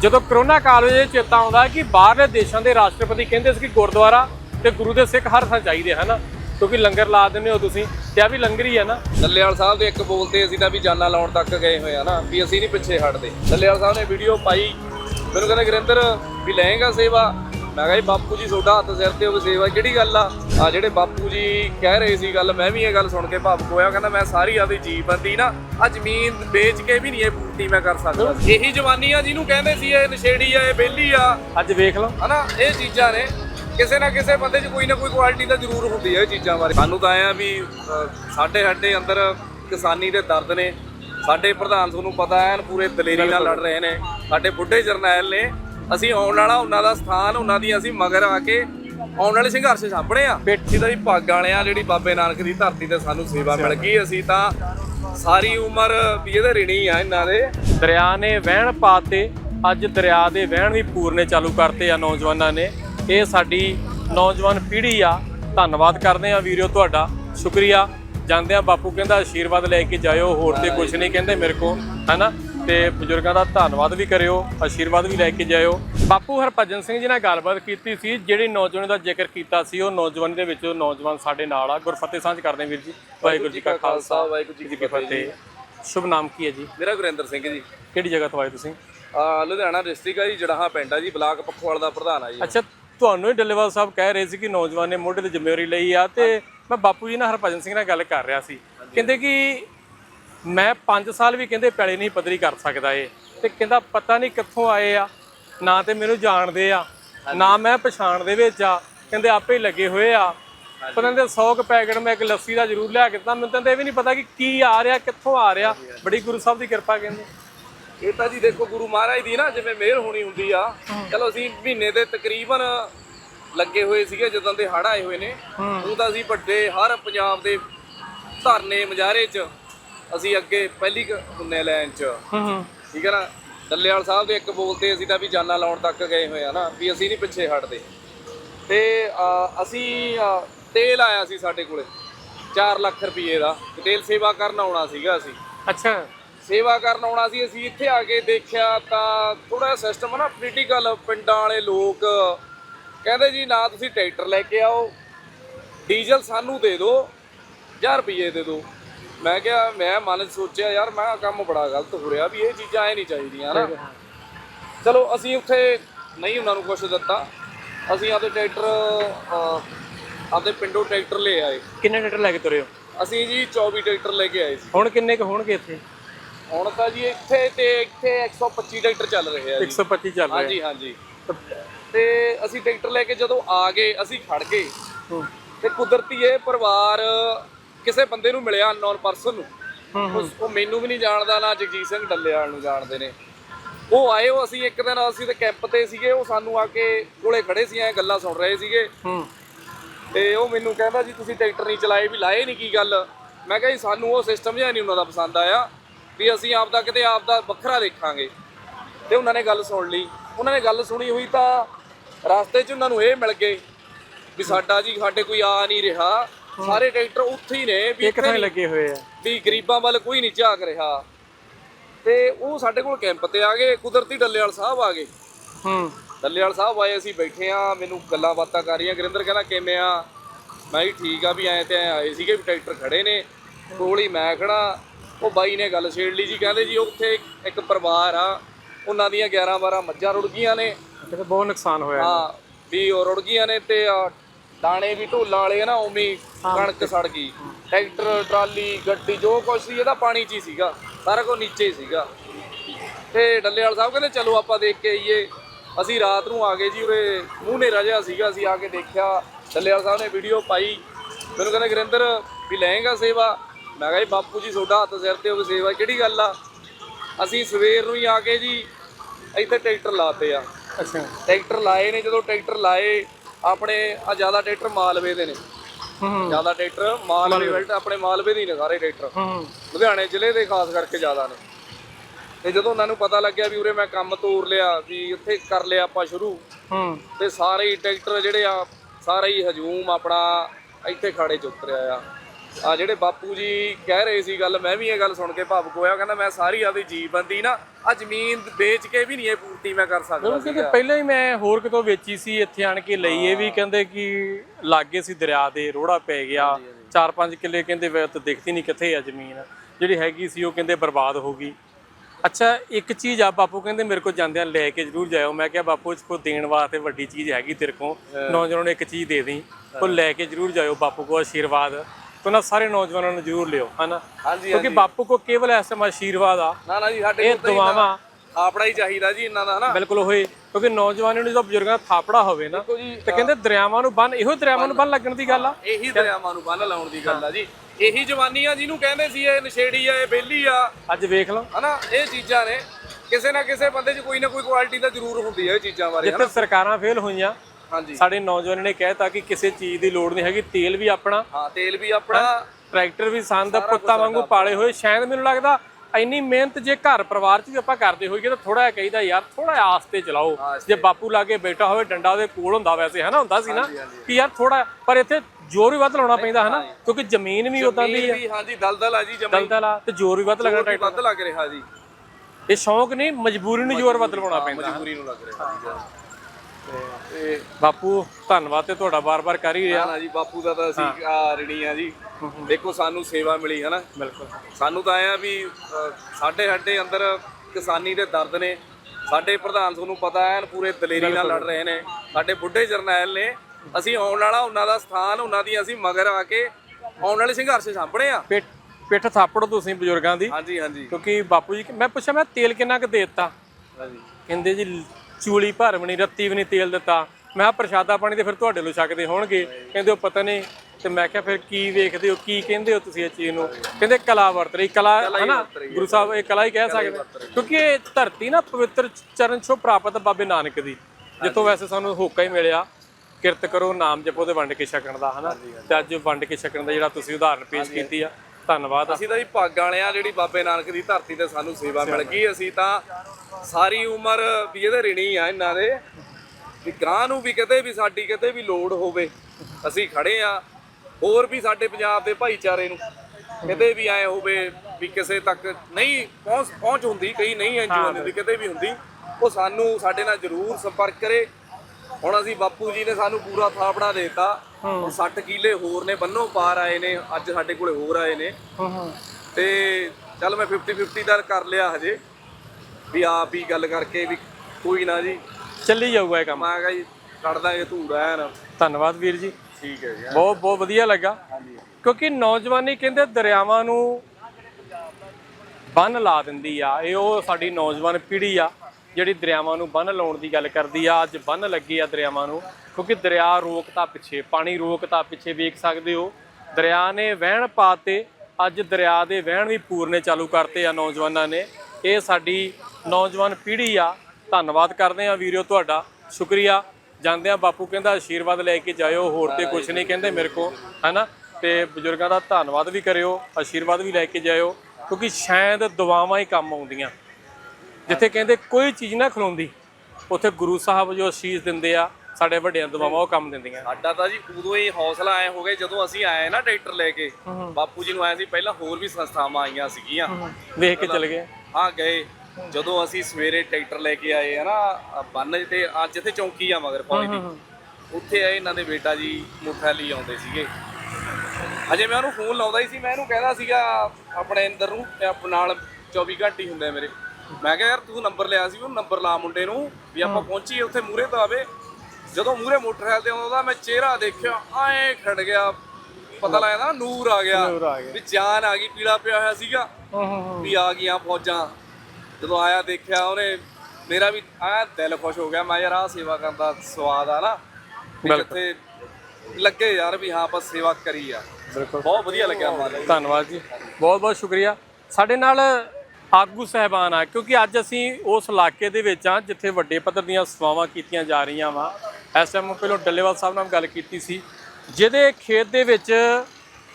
ਜਦੋਂ ਕਰੋਨਾ ਕਾਲ ਵਿੱਚ ਇਹ ਚੇਤਾ ਆਉਂਦਾ ਕਿ ਬਾਹਰਲੇ ਦੇਸ਼ਾਂ ਦੇ ਰਾਸ਼ਟਰਪਤੀ ਕਹਿੰਦੇ ਸੀ ਕਿ ਗੁਰਦੁਆਰਾ ਤੇ ਗੁਰੂ ਦੇ ਸਿੱਖ ਹਰ ਥਾਂ ਚਾਹੀਦੇ ਹਨ, ਕਿਉਂਕਿ ਲੰਗਰ ਲਾ ਦਿੰਦੇ ਹੋ ਤੁਸੀਂ, ਤੇ ਆ ਵੀ ਲੰਗਰ ਹੀ ਹੈ ਨਾ। ਡੱਲੇਵਾਲ ਸਾਹਿਬ ਦੇ ਇੱਕ ਬੋਲ ਤੇ ਅਸੀਂ ਤਾਂ ਵੀ ਜਾਨਾਂ ਲਾਉਣ ਤੱਕ ਗਏ ਹੋਏ ਆ ਨਾ, ਵੀ ਅਸੀਂ ਨਹੀਂ ਪਿੱਛੇ ਹਟਦੇ। ਡੱਲੇਵਾਲ ਸਾਹਿਬ ਨੇ ਵੀਡੀਓ ਪਾਈ। ਮੈਨੂੰ ਕਹਿੰਦੇ, ਗਰਿੰਦਰ, ਵੀ ਲਏਗਾ ਸੇਵਾ? ਮੈਂ ਕਿਹਾ ਜੀ ਬਾਪੂ ਜੀ ਤੁਹਾਡਾ ਹੱਥ ਸਿਰ ਤੇ ਹੋਵੇ ਸੇਵਾ ਕਿਹੜੀ ਗੱਲ ਆ? ਆ ਜਿਹੜੇ ਬਾਪੂ ਜੀ ਕਹਿ ਰਹੇ ਸੀ ਗੱਲ ਮੈਂ ਵੀ ਇਹ ਗੱਲ ਸੁਣ ਕੇ ਭਾਵੁਕ ਹੋਇਆ। ਕਹਿੰਦਾ ਮੈਂ ਸਾਰੀ ਆਪਦੀ ਜੀਵਨ ਨਾ ਆ ਜ਼ਮੀਨ ਵੇਚ ਕੇ ਵੀ ਨਹੀਂ ਇਹ ਪੂਰਤੀ ਮੈਂ ਕਰ ਸਕਦਾ। ਇਹੀ ਜਵਾਨੀ ਆ ਜਿਹਨੂੰ ਕਹਿੰਦੇ ਸੀ ਇਹ ਨਸ਼ੇੜੀ ਆ ਇਹ ਬੇਲੀ ਆ। ਅੱਜ ਵੇਖ ਲਓ। ਹਨਾ ਇਹ ਚੀਜ਼ਾਂ ਨੇ। ਕਿਸੇ ਨਾ ਕਿਸੇ ਬੰਦੇ 'ਚ ਕੋਈ ਨਾ ਕੋਈ ਕੁਆਲਿਟੀ ਤਾਂ ਜ਼ਰੂਰ ਹੁੰਦੀ ਹੈ ਇਹ ਚੀਜ਼ਾਂ ਬਾਰੇ। ਸਾਨੂੰ ਤਾਂ ਆਇਆ ਵੀ ਸਾਡੇ ਸਾਡੇ ਅੰਦਰ ਕਿਸਾਨੀ ਦੇ ਦਰਦ ਨੇ। ਸਾਡੇ ਪ੍ਰਧਾਨ ਤੁਹਾਨੂੰ ਪਤਾ ਐਨ ਪੂਰੇ ਦਲੇਰੀ ਨਾਲ ਲੜ ਰਹੇ ਨੇ। ਸਾਡੇ ਬੁੱਢੇ ਜਰਨੈਲ ਨੇ। ਅਸੀਂ ਆਉਣ ਵਾਲਾ, ਉਹਨਾਂ ਦਾ ਸਥਾਨ, ਉਹਨਾਂ ਦੀ ਅਸੀਂ ਮਗਰ ਆ ਕੇ ਆਉਣ ਵਾਲੇ ਸੰਘਰਸ਼ ਸਾਹਮਣੇ ਆ। ਪੇਠੀ ਦਾ ਹੀ ਪੱਗ ਵਾਲੇ ਆ ਜਿਹੜੀ ਬਾਬੇ ਨਾਨਕ ਦੀ ਧਰਤੀ ਤੇ ਸਾਨੂੰ ਸੇਵਾ ਮਿਲ ਗਈ। ਅਸੀਂ ਤਾਂ ਸਾਰੀ ਉਮਰ ਵੀ ਇਹਦੇ ਰਿਣੀ ਆ ਇਹਨਾਂ ਦੇ। ਦਰਿਆ ਨੇ ਵਹਿਣ ਪਾਤੇ, ਅੱਜ ਦਰਿਆ ਦੇ ਵਹਿਣ ਵੀ ਪੂਰਨੇ ਚਾਲੂ ਕਰਤੇ ਆ ਨੌਜਵਾਨਾਂ ਨੇ। ਇਹ ਸਾਡੀ ਨੌਜਵਾਨ ਪੀੜ੍ਹੀ ਆ। ਧੰਨਵਾਦ ਕਰਦੇ ਆ ਵੀਰੋ ਤੁਹਾਡਾ। ਸ਼ੁਕਰੀਆ। ਜਾਂਦੇ ਆ ਬਾਪੂ ਕਹਿੰਦਾ, ਆਸ਼ੀਰਵਾਦ ਲੈ ਕੇ ਜਾਇਓ, ਹੋਰ ਤੇ ਕੁਝ ਨਹੀਂ ਕਹਿੰਦੇ ਮੇਰੇ ਕੋ ਹੈਨਾ? ਤੇ ਬਜ਼ੁਰਗਾਂ ਦਾ ਧੰਨਵਾਦ ਵੀ ਕਰਿਓ ਆਸ਼ੀਰਵਾਦ ਵੀ ਲੈ ਕੇ ਜਾਇਓ। ਬਾਪੂ ਹਰਭਜਨ ਸਿੰਘ ਜੀ ਨਾਲ ਗੱਲਬਾਤ ਕੀਤੀ ਸੀ ਜਿਹੜੀ ਨੌਜਵਾਨ ਦਾ ਜ਼ਿਕਰ ਕੀਤਾ ਸੀ ਉਹ ਨੌਜਵਾਨ ਦੇ ਵਿੱਚ ਨੌਜਵਾਨ ਸਾਡੇ ਨਾਲ ਆ। ਗੁਰਫਤਿਹ ਸਾਂਝ ਕਰਦੇ ਵੀਰ ਜੀ। ਵਾਹਿਗੁਰੂ ਜੀ ਕਾ ਖਾਲਸਾ ਵਾਹਿਗੁਰੂ ਜੀ ਜੀ ਕੀ ਫਤਿਹ ਸ਼ੁਭ ਨਾਮ ਕੀ ਹੈ ਜੀ? ਮੇਰਾ ਗੁਰਿੰਦਰ ਸਿੰਘ ਜੀ। ਕਿਹੜੀ ਜਗ੍ਹਾ ਤੋਂ ਆਏ ਤੁਸੀਂ? ਆ ਲੁਧਿਆਣਾ ਡਿਸਟ੍ਰਿਕਟ ਆ ਜੀ ਜੜਾਹਾ ਪਿੰਡ ਆ ਜੀ ਬਲਾਕ ਪਖਵਾਲ ਦਾ ਪ੍ਰਧਾਨ ਆ ਜੀ। ਅੱਛਾ ਤੁਹਾਨੂੰ ਹੀ ਡੱਲੇਵਾਲ ਸਾਹਿਬ ਕਹਿ ਰਹੇ ਸੀ ਕਿ ਨੌਜਵਾਨ ਨੇ ਮੋਢੇ ਤੇ ਜ਼ਿੰਮੇਵਾਰੀ ਲਈ ਆ ਤੇ ਮੈਂ ਬਾਪੂ ਜੀ ਨਾਲ ਹਰਭਜਨ ਸਿੰਘ ਨਾਲ ਗੱਲ ਕਰ ਰਿਹਾ ਸੀ। ਕਹਿੰਦੇ ਕਿ ਮੈਂ 5 ਸਾਲ ਵੀ ਕਹਿੰਦੇ ਪੈਲੇ ਨਹੀਂ ਪੱਧਰੀ ਕਰ ਸਕਦਾ ਇਹ। ਤੇ ਕਹਿੰਦਾ ਪਤਾ ਨਹੀਂ ਕਿੱਥੋਂ ਆਏ ਆ ਨਾ ਤੇ ਮੈਨੂੰ ਜਾਣਦੇ ਆ ਨਾ ਮੈਂ ਪਛਾਣ ਦੇ ਵਿੱਚ ਆ। ਕਹਿੰਦੇ ਆਪੇ ਹੀ ਲੱਗੇ ਹੋਏ ਆ। ਪਤਾ ਨਹੀਂ 100 ਕ ਪੈਕਟ ਮੈਂ ਇੱਕ ਲੱਸੀ ਦਾ ਜ਼ਰੂਰ ਲਿਆ ਕੇ ਦਿੱਤਾ। ਮੈਨੂੰ ਤਾਂ ਇਹ ਵੀ ਨਹੀਂ ਪਤਾ ਕਿ ਕੀ ਆ ਰਿਹਾ ਕਿੱਥੋਂ ਆ ਰਿਹਾ। ਬੜੀ ਗੁਰੂ ਸਾਹਿਬ ਦੀ ਕਿਰਪਾ ਕਹਿੰਦੇ। ਇਹ ਤਾਂ ਜੀ ਦੇਖੋ ਗੁਰੂ ਮਹਾਰਾਜ ਦੀ ਨਾ ਜਿਵੇਂ ਮਿਹਰ ਹੋਣੀ ਹੁੰਦੀ ਆ। ਚਲੋ ਅਸੀਂ ਮਹੀਨੇ ਦੇ ਤਕਰੀਬਨ ਲੱਗੇ ਹੋਏ ਸੀਗੇ ਜਦੋਂ ਦੇ ਹੜ੍ਹ ਆਏ ਹੋਏ ਨੇ। ਉਹ ਤਾਂ ਅਸੀਂ ਵੱਡੇ ਹਰ ਪੰਜਾਬ ਦੇ ਧਰਨੇ ਮਜਾਰੇ 'ਚ ਅਸੀਂ ਅੱਗੇ ਪਹਿਲੀ ਕ- ਹੁੰਨੇ ਲਾਈਨ 'ਚ। ਹੂੰ ਹੂੰ। ਠੀਕ ਹੈ ਨਾ? ਡੱਲੇਵਾਲ ਸਾਹਿਬ ਦੇ ਇੱਕ ਬੋਲ ਤੇ ਅਸੀਂ ਤਾਂ ਵੀ ਜਾਨਾਂ ਲਾਉਣ ਤੱਕ ਗਏ ਹੋਏ ਆ ਨਾ ਵੀ ਅਸੀਂ ਨਹੀਂ ਪਿੱਛੇ ਹਟਦੇ। ਤੇ ਅ, ਅਸੀਂ ਅ, ਤੇਲ ਆਇਆ ਸੀ ਸਾਡੇ ਕੋਲੇ 4 ਲੱਖ ਰੁਪਏ ਦਾ। ਤੇ ਤੇਲ ਸੇਵਾ ਕਰਨ ਆਉਣਾ ਸੀਗਾ ਅਸੀਂ। ਅੱਛਾ। ਸੇਵਾ ਕਰਨ ਆਉਣਾ ਸੀ ਅਸੀਂ ਇੱਥੇ ਆ ਕੇ ਦੇਖਿਆ ਤਾਂ ਥੋੜਾ ਸਿਸਟਮ ਨਾ ਪੋਲੀਟੀਕਲ ਪਿੰਡਾਂ ਵਾਲੇ ਲੋਕ ਕਹਿੰਦੇ ਜੀ ਨਾ ਤੁਸੀਂ ਟਰੈਕਟਰ ਲੈ ਕੇ ਆਓ ਡੀਜ਼ਲ ਸਾਨੂੰ ਦੇ ਦਿਓ 1000 ਰੁਪਏ ਦੇ ਦਿਓ। ਮੈਂ ਕਿਹਾ ਮੈਂ ਮਨ 'ਚ ਸੋਚਿਆ ਯਾਰ ਮੈਂ ਕੰਮ ਬੜਾ ਗਲਤ ਹੋ ਰਿਹਾ ਵੀ ਇਹ ਚੀਜ਼ਾਂ ਐ ਨਹੀਂ ਚਾਹੀਦੀਆਂ ਨਾ। ਚਲੋ ਅਸੀਂ ਉੱਥੇ ਨਹੀਂ ਉਹਨਾਂ ਨੂੰ ਕੁਝ ਦਿੱਤਾ। ਅਸੀਂ ਆਪਦੇ ਟਰੈਕਟਰ ਅਹ, ਆਪਦੇ ਪਿੰਡੋਂ ਟਰੈਕਟਰ ਲੈ ਆਏ। ਕਿੰਨੇ ਲੀਟਰ ਲੈ ਕੇ ਤੁਰੇ ਹੋ? ਅਸੀਂ ਜੀ 24 ਟਰੈਕਟਰ ਲੈ ਕੇ ਆਏ ਸੀ। ਹੁਣ ਕਿੰਨੇ ਕੁ ਹੋਣਗੇ ਇੱਥੇ? ਹੁਣ ਤਾਂ ਜੀ ਇੱਥੇ ਤੇ ਇੱਥੇ 125 ਟਰੈਕਟਰ ਚੱਲ ਰਹੇ ਆ ਜੀ। 125 ਚੱਲ ਰਿਹਾ ਹਾਂਜੀ ਹਾਂਜੀ। ਤੇ ਅਸੀਂ ਟਰੈਕਟਰ ਲੈ ਕੇ ਜਦੋਂ ਆ ਗਏ ਅਸੀਂ ਖੜ ਗਏ। ਤੇ ਕੁਦਰਤੀ ਇਹ ਪਰਿਵਾਰ ਕਿਸੇ ਬੰਦੇ ਨੂੰ ਮਿਲਿਆ ਅਨਨੋਨ ਪਰਸਨ ਨੂੰ ਉਸ- ਉਹ ਮੈਨੂੰ ਵੀ ਨਹੀਂ ਜਾਣਦਾ ਨਾ ਜਗਜੀਤ ਸਿੰਘ ਡੱਲੇਵਾਲ ਨੂੰ ਜਾਣਦੇ ਨੇ। ਉਹ ਆਏ ਉਹ ਅਸੀਂ ਇੱਕ ਦਿਨ ਅਸੀਂ ਤੇ ਕੈਂਪ ਤੇ ਸੀਗੇ ਉਹ ਸਾਨੂੰ ਆ ਕੇ ਕੋਲੇ ਖੜੇ ਸੀ ਐ ਗੱਲਾਂ ਸੁਣ ਰਹੇ ਸੀਗੇ। ਹੂੰ। ਤੇ ਉਹ ਮੈਨੂੰ ਕਹਿੰਦਾ ਜੀ ਤੁਸੀਂ ਟਰੈਕਟਰ ਨਹੀਂ ਚਲਾਏ ਵੀ ਲਾਏ ਨਹੀਂ ਕੀ ਗੱਲ? ਮੈਂ ਕਿਹਾ ਜੀ ਸਾਨੂੰ ਉਹ ਸਿਸਟਮ ਜਿਹਾ ਨਹੀਂ ਉਹਨਾਂ ਦਾ ਪਸੰਦ ਆਇਆ ਵੀ ਅਸੀਂ ਆਪ ਦਾ ਕਿਤੇ ਆਪ ਦਾ ਵੱਖਰਾ ਦੇਖਾਂਗੇ। ਤੇ ਉਹਨਾਂ ਨੇ ਗੱਲ ਸੁਣ ਲਈ। ਉਹਨਾਂ ਨੇ ਗੱਲ ਸੁਣੀ ਹੋਈ ਤਾਂ ਰਸਤੇ 'ਚ ਉਹਨਾਂ ਨੂੰ ਇਹ ਮਿਲ ਗਏ ਵੀ ਸਾਡਾ ਜੀ ਸਾਡੇ ਕੋਈ ਆ ਨਹੀਂ ਰਿਹਾ। ਸਾਰੇ ਟਰੈਕਟਰ ਉੱਥੇ ਹੀ ਨੇ ਵੀ ਇੱਕ ਥਾਂ ਹੀ ਲੱਗੇ ਹੋਏ ਆ। ਵੀ ਗਰੀਬਾਂ ਵੱਲ ਕੋਈ ਨਹੀਂ ਝਾਕ ਰਿਹਾ। ਤੇ ਉਹ ਸਾਡੇ ਕੋਲ ਕੈਂਪ ਤੇ ਆ ਗਏ ਕੁਦਰਤੀ ਡੱਲੇਵਾਲ ਸਾਹਿਬ ਆ ਗਏ। ਹੂੰ। ਡੱਲੇਵਾਲ ਸਾਹਿਬ ਆਏ ਅਸੀਂ ਬੈਠੇ ਆ ਮੈਨੂੰ ਗੱਲਾਂ ਬਾਤਾਂ ਕਰ ਰਹੀਆਂ। ਗੁਰਿੰਦਰ ਕਹਿੰਦਾ ਕਿਵੇਂ ਆ? ਮੈਂ ਵੀ ਠੀਕ ਆ ਵੀ ਐ ਤੇ ਐਂ ਆਏ ਸੀਗੇ ਵੀ ਟਰੈਕਟਰ ਖੜੇ ਨੇ ਕੋਲ ਹੀ ਮੈਂ ਖੜਾ। ਉਹ ਬਾਈ ਨੇ ਗੱਲ ਛੇੜ ਲਈ ਜੀ ਕਹਿੰਦੇ ਜੀ ਉੱਥੇ ਇੱਕ ਪਰਿਵਾਰ ਆ ਉਹਨਾਂ ਦੀਆਂ 11 12 ਮੱਝਾਂ ਰੁੜ ਗਈਆਂ ਨੇ। ਕਿਤੇ ਬਹੁਤ ਨੁਕਸਾਨ ਹੋਇਆ। ਹਾਂ ਵੀ ਉਹ ਰੁੜ ਗਈਆਂ ਨੇ ਤੇ ਆਹ ਦਾਣੇ ਵੀ ਢੋਲਾਂ ਵਾਲੇ ਆ ਨਾ ਉਵੇਂ ਹੀ ਕਣਕ ਸੜ ਗਈ। ਟਰੈਕਟਰ ਟਰਾਲੀ ਗੱਡੀ ਜੋ ਕੁਛ ਸੀ ਇਹਦਾ ਪਾਣੀ 'ਚ ਹੀ ਸੀਗਾ। ਸਾਰਾ ਕੁਝ ਨੀਚੇ ਹੀ ਸੀਗਾ। ਤੇ ਡੱਲੇਵਾਲ ਸਾਹਿਬ ਕਹਿੰਦੇ ਚਲੋ ਆਪਾਂ ਦੇਖ ਕੇ ਆਈਏ। ਅਸੀਂ ਰਾਤ ਨੂੰ ਆ ਗਏ ਜੀ ਉਰੇ ਮੂੰਹ ਨੇਰਾ ਜਿਹਾ ਸੀਗਾ। ਅਸੀਂ ਆ ਕੇ ਦੇਖਿਆ ਡੱਲੇਵਾਲ ਸਾਹਿਬ ਨੇ ਵੀਡੀਓ ਪਾਈ। ਮੈਨੂੰ ਕਹਿੰਦੇ ਗੁਰਿੰਦਰ ਵੀ ਲਏਗਾ ਸੇਵਾ। ਮੈਂ ਕਿਹਾ ਜੀ ਬਾਪੂ ਜੀ ਤੁਹਾਡਾ ਹੱਥ ਸਿਰ ਤੇ ਹੋਵੇ ਸੇਵਾ ਕਿਹੜੀ ਗੱਲ ਆ? ਅਸੀਂ ਸਵੇਰ ਨੂੰ ਹੀ ਆ ਕੇ ਜੀ ਇੱਥੇ ਟਰੈਕਟਰ ਲਾਤੇ ਆ। ਅੱਛਾ। ਟਰੈਕਟਰ ਲਾਏ ਨੇ ਜਦੋਂ ਟਰੈਕਟਰ ਲਾਏ ਆਪਣੇ ਆ ਜ਼ਿਆਦਾ ਟਰੈਕਟਰ ਮਾਲਵੇ ਦੇ ਨੇ। ਜ਼ਿਆਦਾ ਟਰੈਕਟਰ ਮਾਲਵੇ ਬੈਲਟ ਆਪਣੇ ਮਾਲਵੇ ਦੇ ਹੀ ਨੇ ਸਾਰੇ ਟਰੈਕਟਰ ਹੂੰ। ਲੁਧਿਆਣੇ ਜ਼ਿਲ੍ਹੇ ਦੇ ਖਾਸ ਕਰਕੇ ਜ਼ਿਆਦਾ ਨੇ। ਤੇ ਜਦੋਂ ਉਹਨਾਂ ਨੂੰ ਪਤਾ ਲੱਗਿਆ ਵੀ ਉਰੇ ਮੈਂ ਕੰਮ ਤੋਰ ਲਿਆ ਵੀ ਉੱਥੇ ਕਰ ਲਿਆ ਆਪਾਂ ਸ਼ੁਰੂ ਹੂੰ। ਤੇ ਸਾਰੇ ਹੀ ਟਰੈਕਟਰ ਜਿਹੜੇ ਆ ਸਾਰਾ ਹੀ ਹਜੂਮ ਆਪਣਾ ਇੱਥੇ ਖਾੜੇ ਚ ਉਤਰਿਆ ਆ। ਆ ਜਿਹੜੇ ਬਾਪੂ ਜੀ ਕਹਿ ਰਹੇ ਸੀ ਗੱਲ ਮੈਂ ਵੀ ਇਹ ਗੱਲ ਸੁਣ ਕੇ ਭਾਵੁਕ ਹੋਇਆ ਕਹਿੰਦਾ ਮੈਂ ਸਾਰੀ ਆਪਦੀ ਜੀਵਨ ਨਾ ਆ ਜ਼ਮੀਨ ਵੇਚ ਕੇ ਵੀ ਨਹੀਂ ਇਹ ਪੂਰਤੀ ਮੈਂ ਕਰ ਸਕਦਾ ਕਿਉਂਕਿ ਕਹਿੰਦੇ ਪਹਿਲਾਂ ਹੀ ਮੈਂ ਹੋਰ ਕਿਤੋਂ ਵੇਚੀ ਸੀ ਇੱਥੇ ਆਣ ਕੇ ਲਈ ਇਹ ਵੀ ਕਹਿੰਦੇ ਕਿ ਲਾਗੇ ਸੀ ਦਰਿਆ ਦੇ ਰੋੜਾ ਪੈ ਗਿਆ 4-5 ਕਿੱਲੇ ਕਹਿੰਦੇ ਵੇ ਤਾਂ ਦਿਖਦੀ ਨਹੀਂ ਕਿੱਥੇ ਆ ਜ਼ਮੀਨ ਜਿਹੜੀ ਹੈਗੀ ਸੀ ਉਹ ਕਹਿੰਦੇ ਬਰਬਾਦ ਹੋ ਗਈ। ਅੱਛਾ ਇੱਕ ਚੀਜ਼ ਆ ਬਾਪੂ ਕਹਿੰਦੇ ਮੇਰੇ ਕੋਲ ਜਾਂਦਿਆਂ ਲੈ ਕੇ ਜ਼ਰੂਰ ਜਾਇਓ। ਮੈਂ ਕਿਹਾ ਬਾਪੂ ਇਸ ਕੋ ਦੇਣ ਵਾਸਤੇ ਵੱਡੀ ਚੀਜ਼ ਹੈਗੀ ਤੇਰੇ ਕੋ ਨੌਜਵਾਨਾਂ ਨੂੰ ਇੱਕ ਚੀਜ਼ ਦੇ ਦੇਈ। ਉਹ ਲੈ ਕੇ ਜ਼ਰੂਰ ਜਾਇਓ ਬਾਪੂ ਕੋ ਆਸ਼ੀਰਵਾਦ। ਤੋਂ ਨਾ ਸਾਰੇ ਨੌਜਵਾਨਾਂ ਨੂੰ ਜ਼ਰੂਰ ਲਿਓ ਹਨਾ? ਹਾਂਜੀ ਕਿਉਂਕਿ ਬਾਪੂ ਕੋ ਕੇਵਲ ਐਸਾ ਆਸ਼ੀਰਵਾਦ ਆ। ਨਾ ਨਾ ਜੀ ਸਾਡੇ ਇਹ ਕੋਲ ਤਾਂ ਦੁਆਵਾਂ ਆਪਣਾ ਹੀ ਚਾਹੀਦਾ ਜੀ ਇਹਨਾਂ ਦਾ ਹਨਾ? ਬਿਲਕੁਲ ਹੋਏ ਕਿਉਂਕਿ ਨੌਜਵਾਨਾਂ ਨੂੰ ਜਦੋਂ ਬਜ਼ੁਰਗਾਂ ਦਾ ਥਾਪੜਾ ਹੋਵੇ ਨਾ ਦੇਖੋ ਜੀ ਤੇ ਕਹਿੰਦੇ ਦਰਿਆਵਾਂ ਨੂੰ ਬੰਨ ਇਹੋ ਦਰਿਆਵਾਂ ਨੂੰ ਬੰਨ ਲੱਗਣ ਦੀ ਗੱਲ ਆ। ਇਹੀ ਦਰਿਆਵਾਂ ਨੂੰ ਬੰਨ ਲਾਉਣ ਦੀ ਗੱਲ ਆ ਜੀ। ਇਹੀ ਜਵਾਨੀ ਆ ਜਿਹਨੂੰ ਕਹਿੰਦੇ ਸੀ ਇਹ ਨਸ਼ੇੜੀ ਆ ਇਹ ਬੇਲੀ ਆ ਅੱਜ ਵੇਖ ਲਓ। ਹਨਾ? ਇਹ ਚੀਜ਼ਾਂ ਨੇ। ਕਿਸੇ ਨਾ ਕਿਸੇ ਬੰਦੇ 'ਚ ਕੋਈ ਨਾ ਕੋਈ ਕੁਆਲਿਟੀ ਤਾਂ ਜ਼ਰੂਰ ਹੁੰਦੀ ਹੈ ਇਹ ਚੀਜ਼ਾਂ ਬਾਰੇ ਜਿੱਥੇ ਸਰਕਾਰਾਂ ਫੇਲ ਹੋਈਆਂ ਸਾਡੇ ਨੌਜਵਾਨਾਂ ਨੇ ਕਹਿਤਾ ਕਿ ਕਿਸੇ ਚੀਜ਼ ਦੀ ਲੋੜ ਨਹੀਂ ਹੈਗੀ ਤੇਲ ਵੀ ਆਪਣਾ ਹਾਂ ਤੇਲ ਵੀ ਆਪਣਾ ਟਰੈਕਟਰ ਵੀ ਸੰਦ ਪੁੱਤਾਂ ਵਾਂਗੂ ਪਾਲੇ ਹੋਏ। ਸ਼ਾਇਦ ਮੈਨੂੰ ਲੱਗਦਾ ਇੰਨੀ ਮਿਹਨਤ ਜੇ ਘਰ ਪਰਿਵਾਰ 'ਚ ਵੀ ਆਪਾਂ ਕਰਦੇ ਹੋਈਏ ਤਾਂ ਥੋੜਾ ਜਿਹਾ ਕਹੀਦਾ ਯਾਰ ਥੋੜਾ ਜਿਹਾ ਆਸ ਤੇ ਚਲਾਓ। ਜੇ ਬਾਪੂ ਲਾਗੇ ਬੈਠਾ ਹੋਵੇ ਡੰਡਾ ਉਹਦੇ ਕੋਲ ਹੁੰਦਾ ਵੈਸੇ ਹਨਾ ਹੁੰਦਾ ਸੀ ਨਾ? ਕਿ ਯਾਰ ਥੋੜਾ ਪਰ ਇੱਥੇ ਜ਼ੋਰ ਵੀ ਵੱਧ ਲਾਉਣਾ ਪੈਂਦਾ ਹਨਾ? ਕਿਉਂਕਿ ਜ਼ਮੀਨ ਵੀ ਉਦਾਂ ਦੀ ਹਾਂਜੀ ਦਲਦਲ ਆ ਜੀ ਦਲਦਲ ਆ ਤੇ ਜ਼ੋਰ ਵੀ ਵੱਧ ਲੱਗਣਾ ਟਰੈਕਟਰ ਵੱਧ ਲੱਗ ਰਿਹਾ ਜੀ। ਇਹ ਸ਼ੌਂਕ ਨਹੀਂ ਮਜਬੂਰੀ ਨੂੰ ਜ਼ੋਰ ਵੱਧ ਲਵਾਉਣਾ ਪੈਂਦਾ ਮਜਬੂਰੀ ਨੂੰ ਲੱਗ ਰਿਹਾ ਜੀ ਤੇ ਬਾਪੂ ਧੰਨਵਾਦ ਤੇ ਤੁਹਾਡਾ ਬਾਰ-ਬਾਰ ਕਰ ਹੀ ਰਿਹਾ। ਨਾ ਜੀ ਬਾਪੂ ਦਾ ਤਾਂ ਅਸੀਂ ਆ ਰਣੀ ਆ ਜੀ। ਦੇਖੋ ਸਾਨੂੰ ਸੇਵਾ ਮਿਲੀ ਹਨਾ? ਬਿਲਕੁਲ। ਸਾਨੂੰ ਤਾਂ ਆਇਆ ਵੀ ਸਾਡੇ ਸਾਡੇ ਅੰਦਰ ਕਿਸਾਨੀ ਦੇ ਦਰਦ ਨੇ। ਸਾਡੇ ਪ੍ਰਧਾਨ ਤੁਹਾਨੂੰ ਪਤਾ ਐਨ ਪੂਰੇ ਦਲੇਰੀ ਨਾਲ ਲੜ ਰਹੇ ਨੇ। ਸਾਡੇ ਬੁੱਢੇ ਜਰਨੈਲ ਨੇ। ਅਸੀਂ ਆਉਣ ਵਾਲਾ ਉਹਨਾਂ ਦਾ ਸਥਾਨ ਉਹਨਾਂ ਦੀ ਅਸੀਂ ਮਗਰ ਆ ਕੇ ਆਉਣ ਵਾਲੇ ਸੰਘਰਸ਼ ਸਾਂਭਣੇ ਆ। ਪਿੱਠ ਥਾਪੜੋ ਤੁਸੀਂ ਬਜ਼ੁਰਗਾਂ ਦੀ। ਹਾਂਜੀ ਹਾਂਜੀ। ਕਿਉਂਕਿ ਬਾਪੂ ਜੀ ਮੈਂ ਪੁੱਛਿਆ ਮੈਂ ਤੇਲ ਕਿੰਨਾ ਕੁ ਦੇ ਦਿੱਤਾ? ਹਾਂਜੀ। ਕਹਿੰਦੇ ਜੀ ਚੂਲੀ ਭਰ ਨਹੀਂ ਰੱਤੀ ਵੀ ਨਹੀਂ ਤੇਲ ਦਿੱਤਾ। ਮੈਂ ਕਿਹਾ ਪ੍ਰਸ਼ਾਦਾ ਪਾਣੀ ਤੇ ਫਿਰ ਤੁਹਾਡੇ ਲੋ ਛਕਦੇ ਹੋਣਗੇ। ਕਹਿੰਦੇ ਉਹ ਪਤਾ ਨਹੀਂ ਤੇ ਮੈਂ ਕਿਹਾ ਫਿਰ ਕੀ ਵੇਖਦੇ ਹੋ ਕੀ ਕਹਿੰਦੇ ਹੋ ਤੁਸੀਂ ਇਹ ਚੀਜ਼ ਨੂੰ? ਕਹਿੰਦੇ ਕਲਾ ਵਰਤ ਰਹੀ ਕਲਾ ਹਨਾ? ਗੁਰੂ ਸਾਹਿਬ ਇਹ ਕਲਾ ਹੀ ਕਹਿ ਸਕਦੇ। ਕਿਉਂਕਿ ਇਹ ਧਰਤੀ ਨਾ ਪਵਿੱਤਰ ਚਰਨ ਛੋ ਪ੍ਰਾਪਤ ਬਾਬੇ ਨਾਨਕ ਦੀ। ਜਿੱਥੋਂ ਵੈਸੇ ਸਾਨੂੰ ਹੋਕਾ ਹੀ ਮਿਲਿਆ ਕਿਰਤ ਕਰੋ ਨਾਮ ਜਪੋ ਤੇ ਵੰਡ ਕੇ ਛਕਣ ਦਾ ਹਨਾ? ਤੇ ਅੱਜ ਵੰਡ ਕੇ ਛਕਣ ਦਾ ਜਿਹੜਾ ਤੁਸੀਂ ਉਦਾਹਰਨ ਪੇਸ਼ ਕੀਤੀ ਆ ਧੰਨਵਾਦ। ਅਸੀਂ ਤਾਂ ਜੀ ਭਾਗਾਂ ਵਾਲੇ ਆ ਜਿਹੜੀ ਬਾਬੇ ਨਾਨਕ ਦੀ ਧਰਤੀ ਤੇ ਸਾਨੂੰ ਸੇਵਾ ਮਿਲ ਗਈ। ਅਸੀਂ ਤਾਂ ਸਾਰੀ ਉਮਰ ਵੀ ਇਹਦੇ ਰਿਣੀ ਆ ਇਹਨਾਂ ਦੇ ਵੀ ਗਾਂ ਨੂੰ ਵੀ ਕਿਤੇ ਵੀ ਸਾਡੀ ਕਿਤੇ ਵੀ ਲੋੜ ਹੋਵੇ ਅਸੀਂ ਖੜੇ ਆ ਹੋਰ ਵੀ ਸਾਡੇ ਪੰਜਾਬ ਦੇ ਭਾਈਚਾਰੇ ਨੂੰ ਕਿਤੇ ਵੀ ਆਏ ਹੋਵੇ ਵੀ ਕਿਸੇ ਤੱਕ ਨਹੀਂ ਪਹੁੰਚ ਪਹੁੰਚ ਹੁੰਦੀ ਕਈ ਨਹੀਂ ਐਨਜੀਓ ਹੁੰਦੀ ਕਿਤੇ ਵੀ ਹੁੰਦੀ ਉਹ ਸਾਨੂੰ ਸਾਡੇ ਨਾਲ ਜ਼ਰੂਰ ਸੰਪਰਕ ਕਰੇ। ਹੁਣ ਅਸੀਂ ਬਾਪੂ ਜੀ ਨੇ ਸਾਨੂੰ ਪੂਰਾ ਥਾਪੜਾ ਦੇਤਾ। 60 ਕਿੱਲੇ ਹੋਰ ਨੇ ਬੰਨੋ ਪਾਰ ਆਏ ਨੇ ਅੱਜ ਸਾਡੇ ਕੋਲੇ ਹੋਰ ਆਏ ਨੇ। ਤੇ ਚੱਲ ਮੈਂ 50 50 ਦਾ ਕਰ ਲਿਆ ਹਜੇ ਵੀ ਆਪ ਹੀ ਗੱਲ ਕਰਕੇ ਵੀ ਕੋਈ ਨਾ ਜੀ। ਚੱਲੀ ਜਾਊਗਾ ਇਹ ਕੰਮ। ਮੈਂ ਕਿਹਾ ਜੀ ਕੱਢ ਦਾਂਗੇ ਧੂੜਾ ਐਨ। ਧੰਨਵਾਦ ਵੀਰ ਜੀ। ਠੀਕ ਹੈ ਜੀ ਬਹੁਤ ਬਹੁਤ ਵਧੀਆ ਲੱਗਾ। ਹਾਂਜੀ। ਕਿਉਂਕਿ ਨੌਜਵਾਨੀ ਕਹਿੰਦੇ ਦਰਿਆਵਾਂ ਨੂੰ ਬੰਨ ਲਾ ਦਿੰਦੀ ਆ। ਇਹ ਉਹ ਸਾਡੀ ਨੌਜਵਾਨ ਪੀੜ੍ਹੀ ਆ ਜਿਹੜੀ ਦਰਿਆਵਾਂ ਨੂੰ ਬੰਨ ਲਾਉਣ ਦੀ ਗੱਲ ਕਰਦੀ ਆ। ਅੱਜ ਬੰਨ ਲੱਗੇ ਆ ਦਰਿਆਵਾਂ ਨੂੰ। ਕਿਉਂਕਿ ਦਰਿਆ ਰੋਕਤਾ ਪਿੱਛੇ, ਪਾਣੀ ਰੋਕਤਾ ਪਿੱਛੇ ਵੇਖ ਸਕਦੇ ਹੋ। ਦਰਿਆ ਨੇ ਵਹਿਣ ਪਾਤੇ, ਅੱਜ ਦਰਿਆ ਦੇ ਵਹਿਣ ਵੀ ਪੂਰਨੇ ਚਾਲੂ ਕਰਤੇ ਆ ਨੌਜਵਾਨਾਂ ਨੇ। ਇਹ ਸਾਡੀ ਨੌਜਵਾਨ ਪੀੜ੍ਹੀ ਆ। ਧੰਨਵਾਦ ਕਰਦੇ ਆ ਵੀਰੋ ਤੁਹਾਡਾ। ਸ਼ੁਕਰੀਆ। ਜਾਂਦੇ ਆ ਬਾਪੂ ਕਹਿੰਦਾ ਆਸ਼ੀਰਵਾਦ ਲੈ ਕੇ ਜਾਇਓ, ਹੋਰ ਤੇ ਕੁਝ ਨਹੀਂ ਕਹਿੰਦੇ ਮੇਰੇ ਕੋ ਹੈਨਾ? ਤੇ ਬਜ਼ੁਰਗਾਂ ਦਾ ਧੰਨਵਾਦ ਵੀ ਕਰਿਓ, ਆਸ਼ੀਰਵਾਦ ਵੀ ਲੈ ਕੇ ਜਾਇਓ, ਕਿਉਂਕਿ ਸ਼ਾਇਦ ਦੁਆਵਾਂ ਹੀ ਕੰਮ ਆਉਂਦੀਆਂ। ਜਿੱਥੇ ਕਹਿੰਦੇ ਕੋਈ ਚੀਜ਼ ਨਾ ਖਲੋਂਦੀ, ਉੱਥੇ ਗੁਰੂ ਸਾਹਿਬ ਜੋ ਅਸ਼ੀਸ਼ ਦਿੰਦੇ ਆ ਸਾਡੇ ਵੱਡਿਆਂ ਦੁਆਵਾਂ ਉਹ ਕੰਮ ਦਿੰਦੀਆਂ। ਸਾਡਾ ਤਾਂ ਜੀ ਉਦੋਂ ਹੀ ਹੌਸਲਾ ਆਏ ਹੋ ਜਦੋਂ ਅਸੀਂ ਆਏ ਨਾ ਟਰੈਕਟਰ ਲੈ ਕੇ। ਬਾਪੂ ਜੀ ਨੂੰ ਆਏ ਸੀ ਪਹਿਲਾਂ ਹੋਰ ਵੀ ਸੰਸਥਾਵਾਂ ਆਈਆਂ ਸੀਗੀਆਂ। ਵੇਖ ਕੇ ਚਲ ਗਏ। ਆ ਗਏ। ਜਦੋਂ ਅਸੀਂ ਸਵੇਰੇ ਟਰੈਕਟਰ ਲੈ ਕੇ ਆਏ ਹਨਾ ਬੰਨ ਤੇ ਅੱਜ ਇੱਥੇ ਚੌਂਕੀ ਆ ਮਗਰ ਫੌਜ ਦੀ। ਉੱਥੇ ਆਏ ਇਹਨਾਂ ਦੇ ਬੇਟਾ ਜੀ ਮੁੱਠਾ ਲਈ ਆਉਂਦੇ ਸੀਗੇ। ਅਜੇ ਮੈਂ ਉਹਨੂੰ ਫੋਨ ਲਾਉਂਦਾ ਹੀ ਸੀ ਮੈਂ ਇਹਨੂੰ ਕਹਿੰਦਾ ਸੀਗਾ ਆਪਣੇ ਅੰਦਰ ਨੂੰ ਤੇ ਆਪ ਨਾਲ 24 ਘੰਟੇ ਹੀ ਹੁੰਦੇ ਮੇਰੇ। ਮੈਂ ਕਿਹਾ ਯਾਰ ਤੂੰ ਨੰਬਰ ਲਿਆ ਸੀ ਉਹ ਨੰਬਰ ਲਾ ਮੁੰਡੇ ਨੂੰ ਵੀ ਆਪਾਂ ਪਹੁੰਚੀਏ ਉੱਥੇ ਮੂਰੇ ਤੋਂ ਆਵੇ। ਜਦੋਂ ਮੂਰੇ ਮੋਟਰਸਾਈਕਲ ਤੇ ਆਉਂਦਾ ਉਹਦਾ ਮੈਂ ਚਿਹਰਾ ਦੇਖਿਆ ਐਂ ਖੜ ਗਿਆ। ਪਤਾ ਲੱਗਦਾ ਨੂਰ ਆ ਗਿਆ। ਨੂਰ ਆ ਗਿਆ। ਵੀ ਜਾਨ ਆ ਗਈ ਪੀੜਾ ਪਿਆ ਹੋਇਆ ਸੀਗਾ। ਵੀ ਆ ਗਈਆਂ ਫੌਜਾਂ। ਜਦੋਂ ਆਇਆ ਦੇਖਿਆ ਉਹਨੇ ਮੇਰਾ ਵੀ ਆ ਦਿਲ ਖੁਸ਼ ਹੋ ਗਿਆ। ਮੈਂ ਯਾਰ ਆ ਸੇਵਾ ਕਰਨ ਦਾ ਸਵਾਦ ਆ ਨਾ। ਵੀ ਜਿੱਥੇ ਲੱਗੇ ਯਾਰ ਵੀ ਹਾਂ ਆਪਾਂ ਸੇਵਾ ਕਰੀ ਆ। ਬਿਲਕੁਲ। ਬਹੁਤ ਵਧੀਆ ਲੱਗਿਆ ਧੰਨਵਾਦ ਜੀ। ਬਹੁਤ ਬਹੁਤ ਸ਼ੁਕਰੀਆ। ਸਾਡੇ ਨਾਲ ਆਗੂ ਸਹਿਬਾਨ ਆ ਕਿਉਂਕਿ ਅੱਜ ਅਸੀਂ ਉਸ ਇਲਾਕੇ ਦੇ ਵਿੱਚ ਆ ਜਿੱਥੇ ਵੱਡੇ ਪੱਧਰ ਦੀਆਂ ਸੇਵਾਵਾਂ ਕੀਤੀਆਂ ਜਾ ਰਹੀਆਂ ਵਾ। ਐਸਐਮਓ ਪਹਿਲਾਂ ਡੱਲੇਵਾਲ ਸਾਹਿਬ ਨਾਲ ਗੱਲ ਕੀਤੀ ਸੀ ਜਿਹਦੇ ਖੇਤ ਦੇ ਵਿੱਚ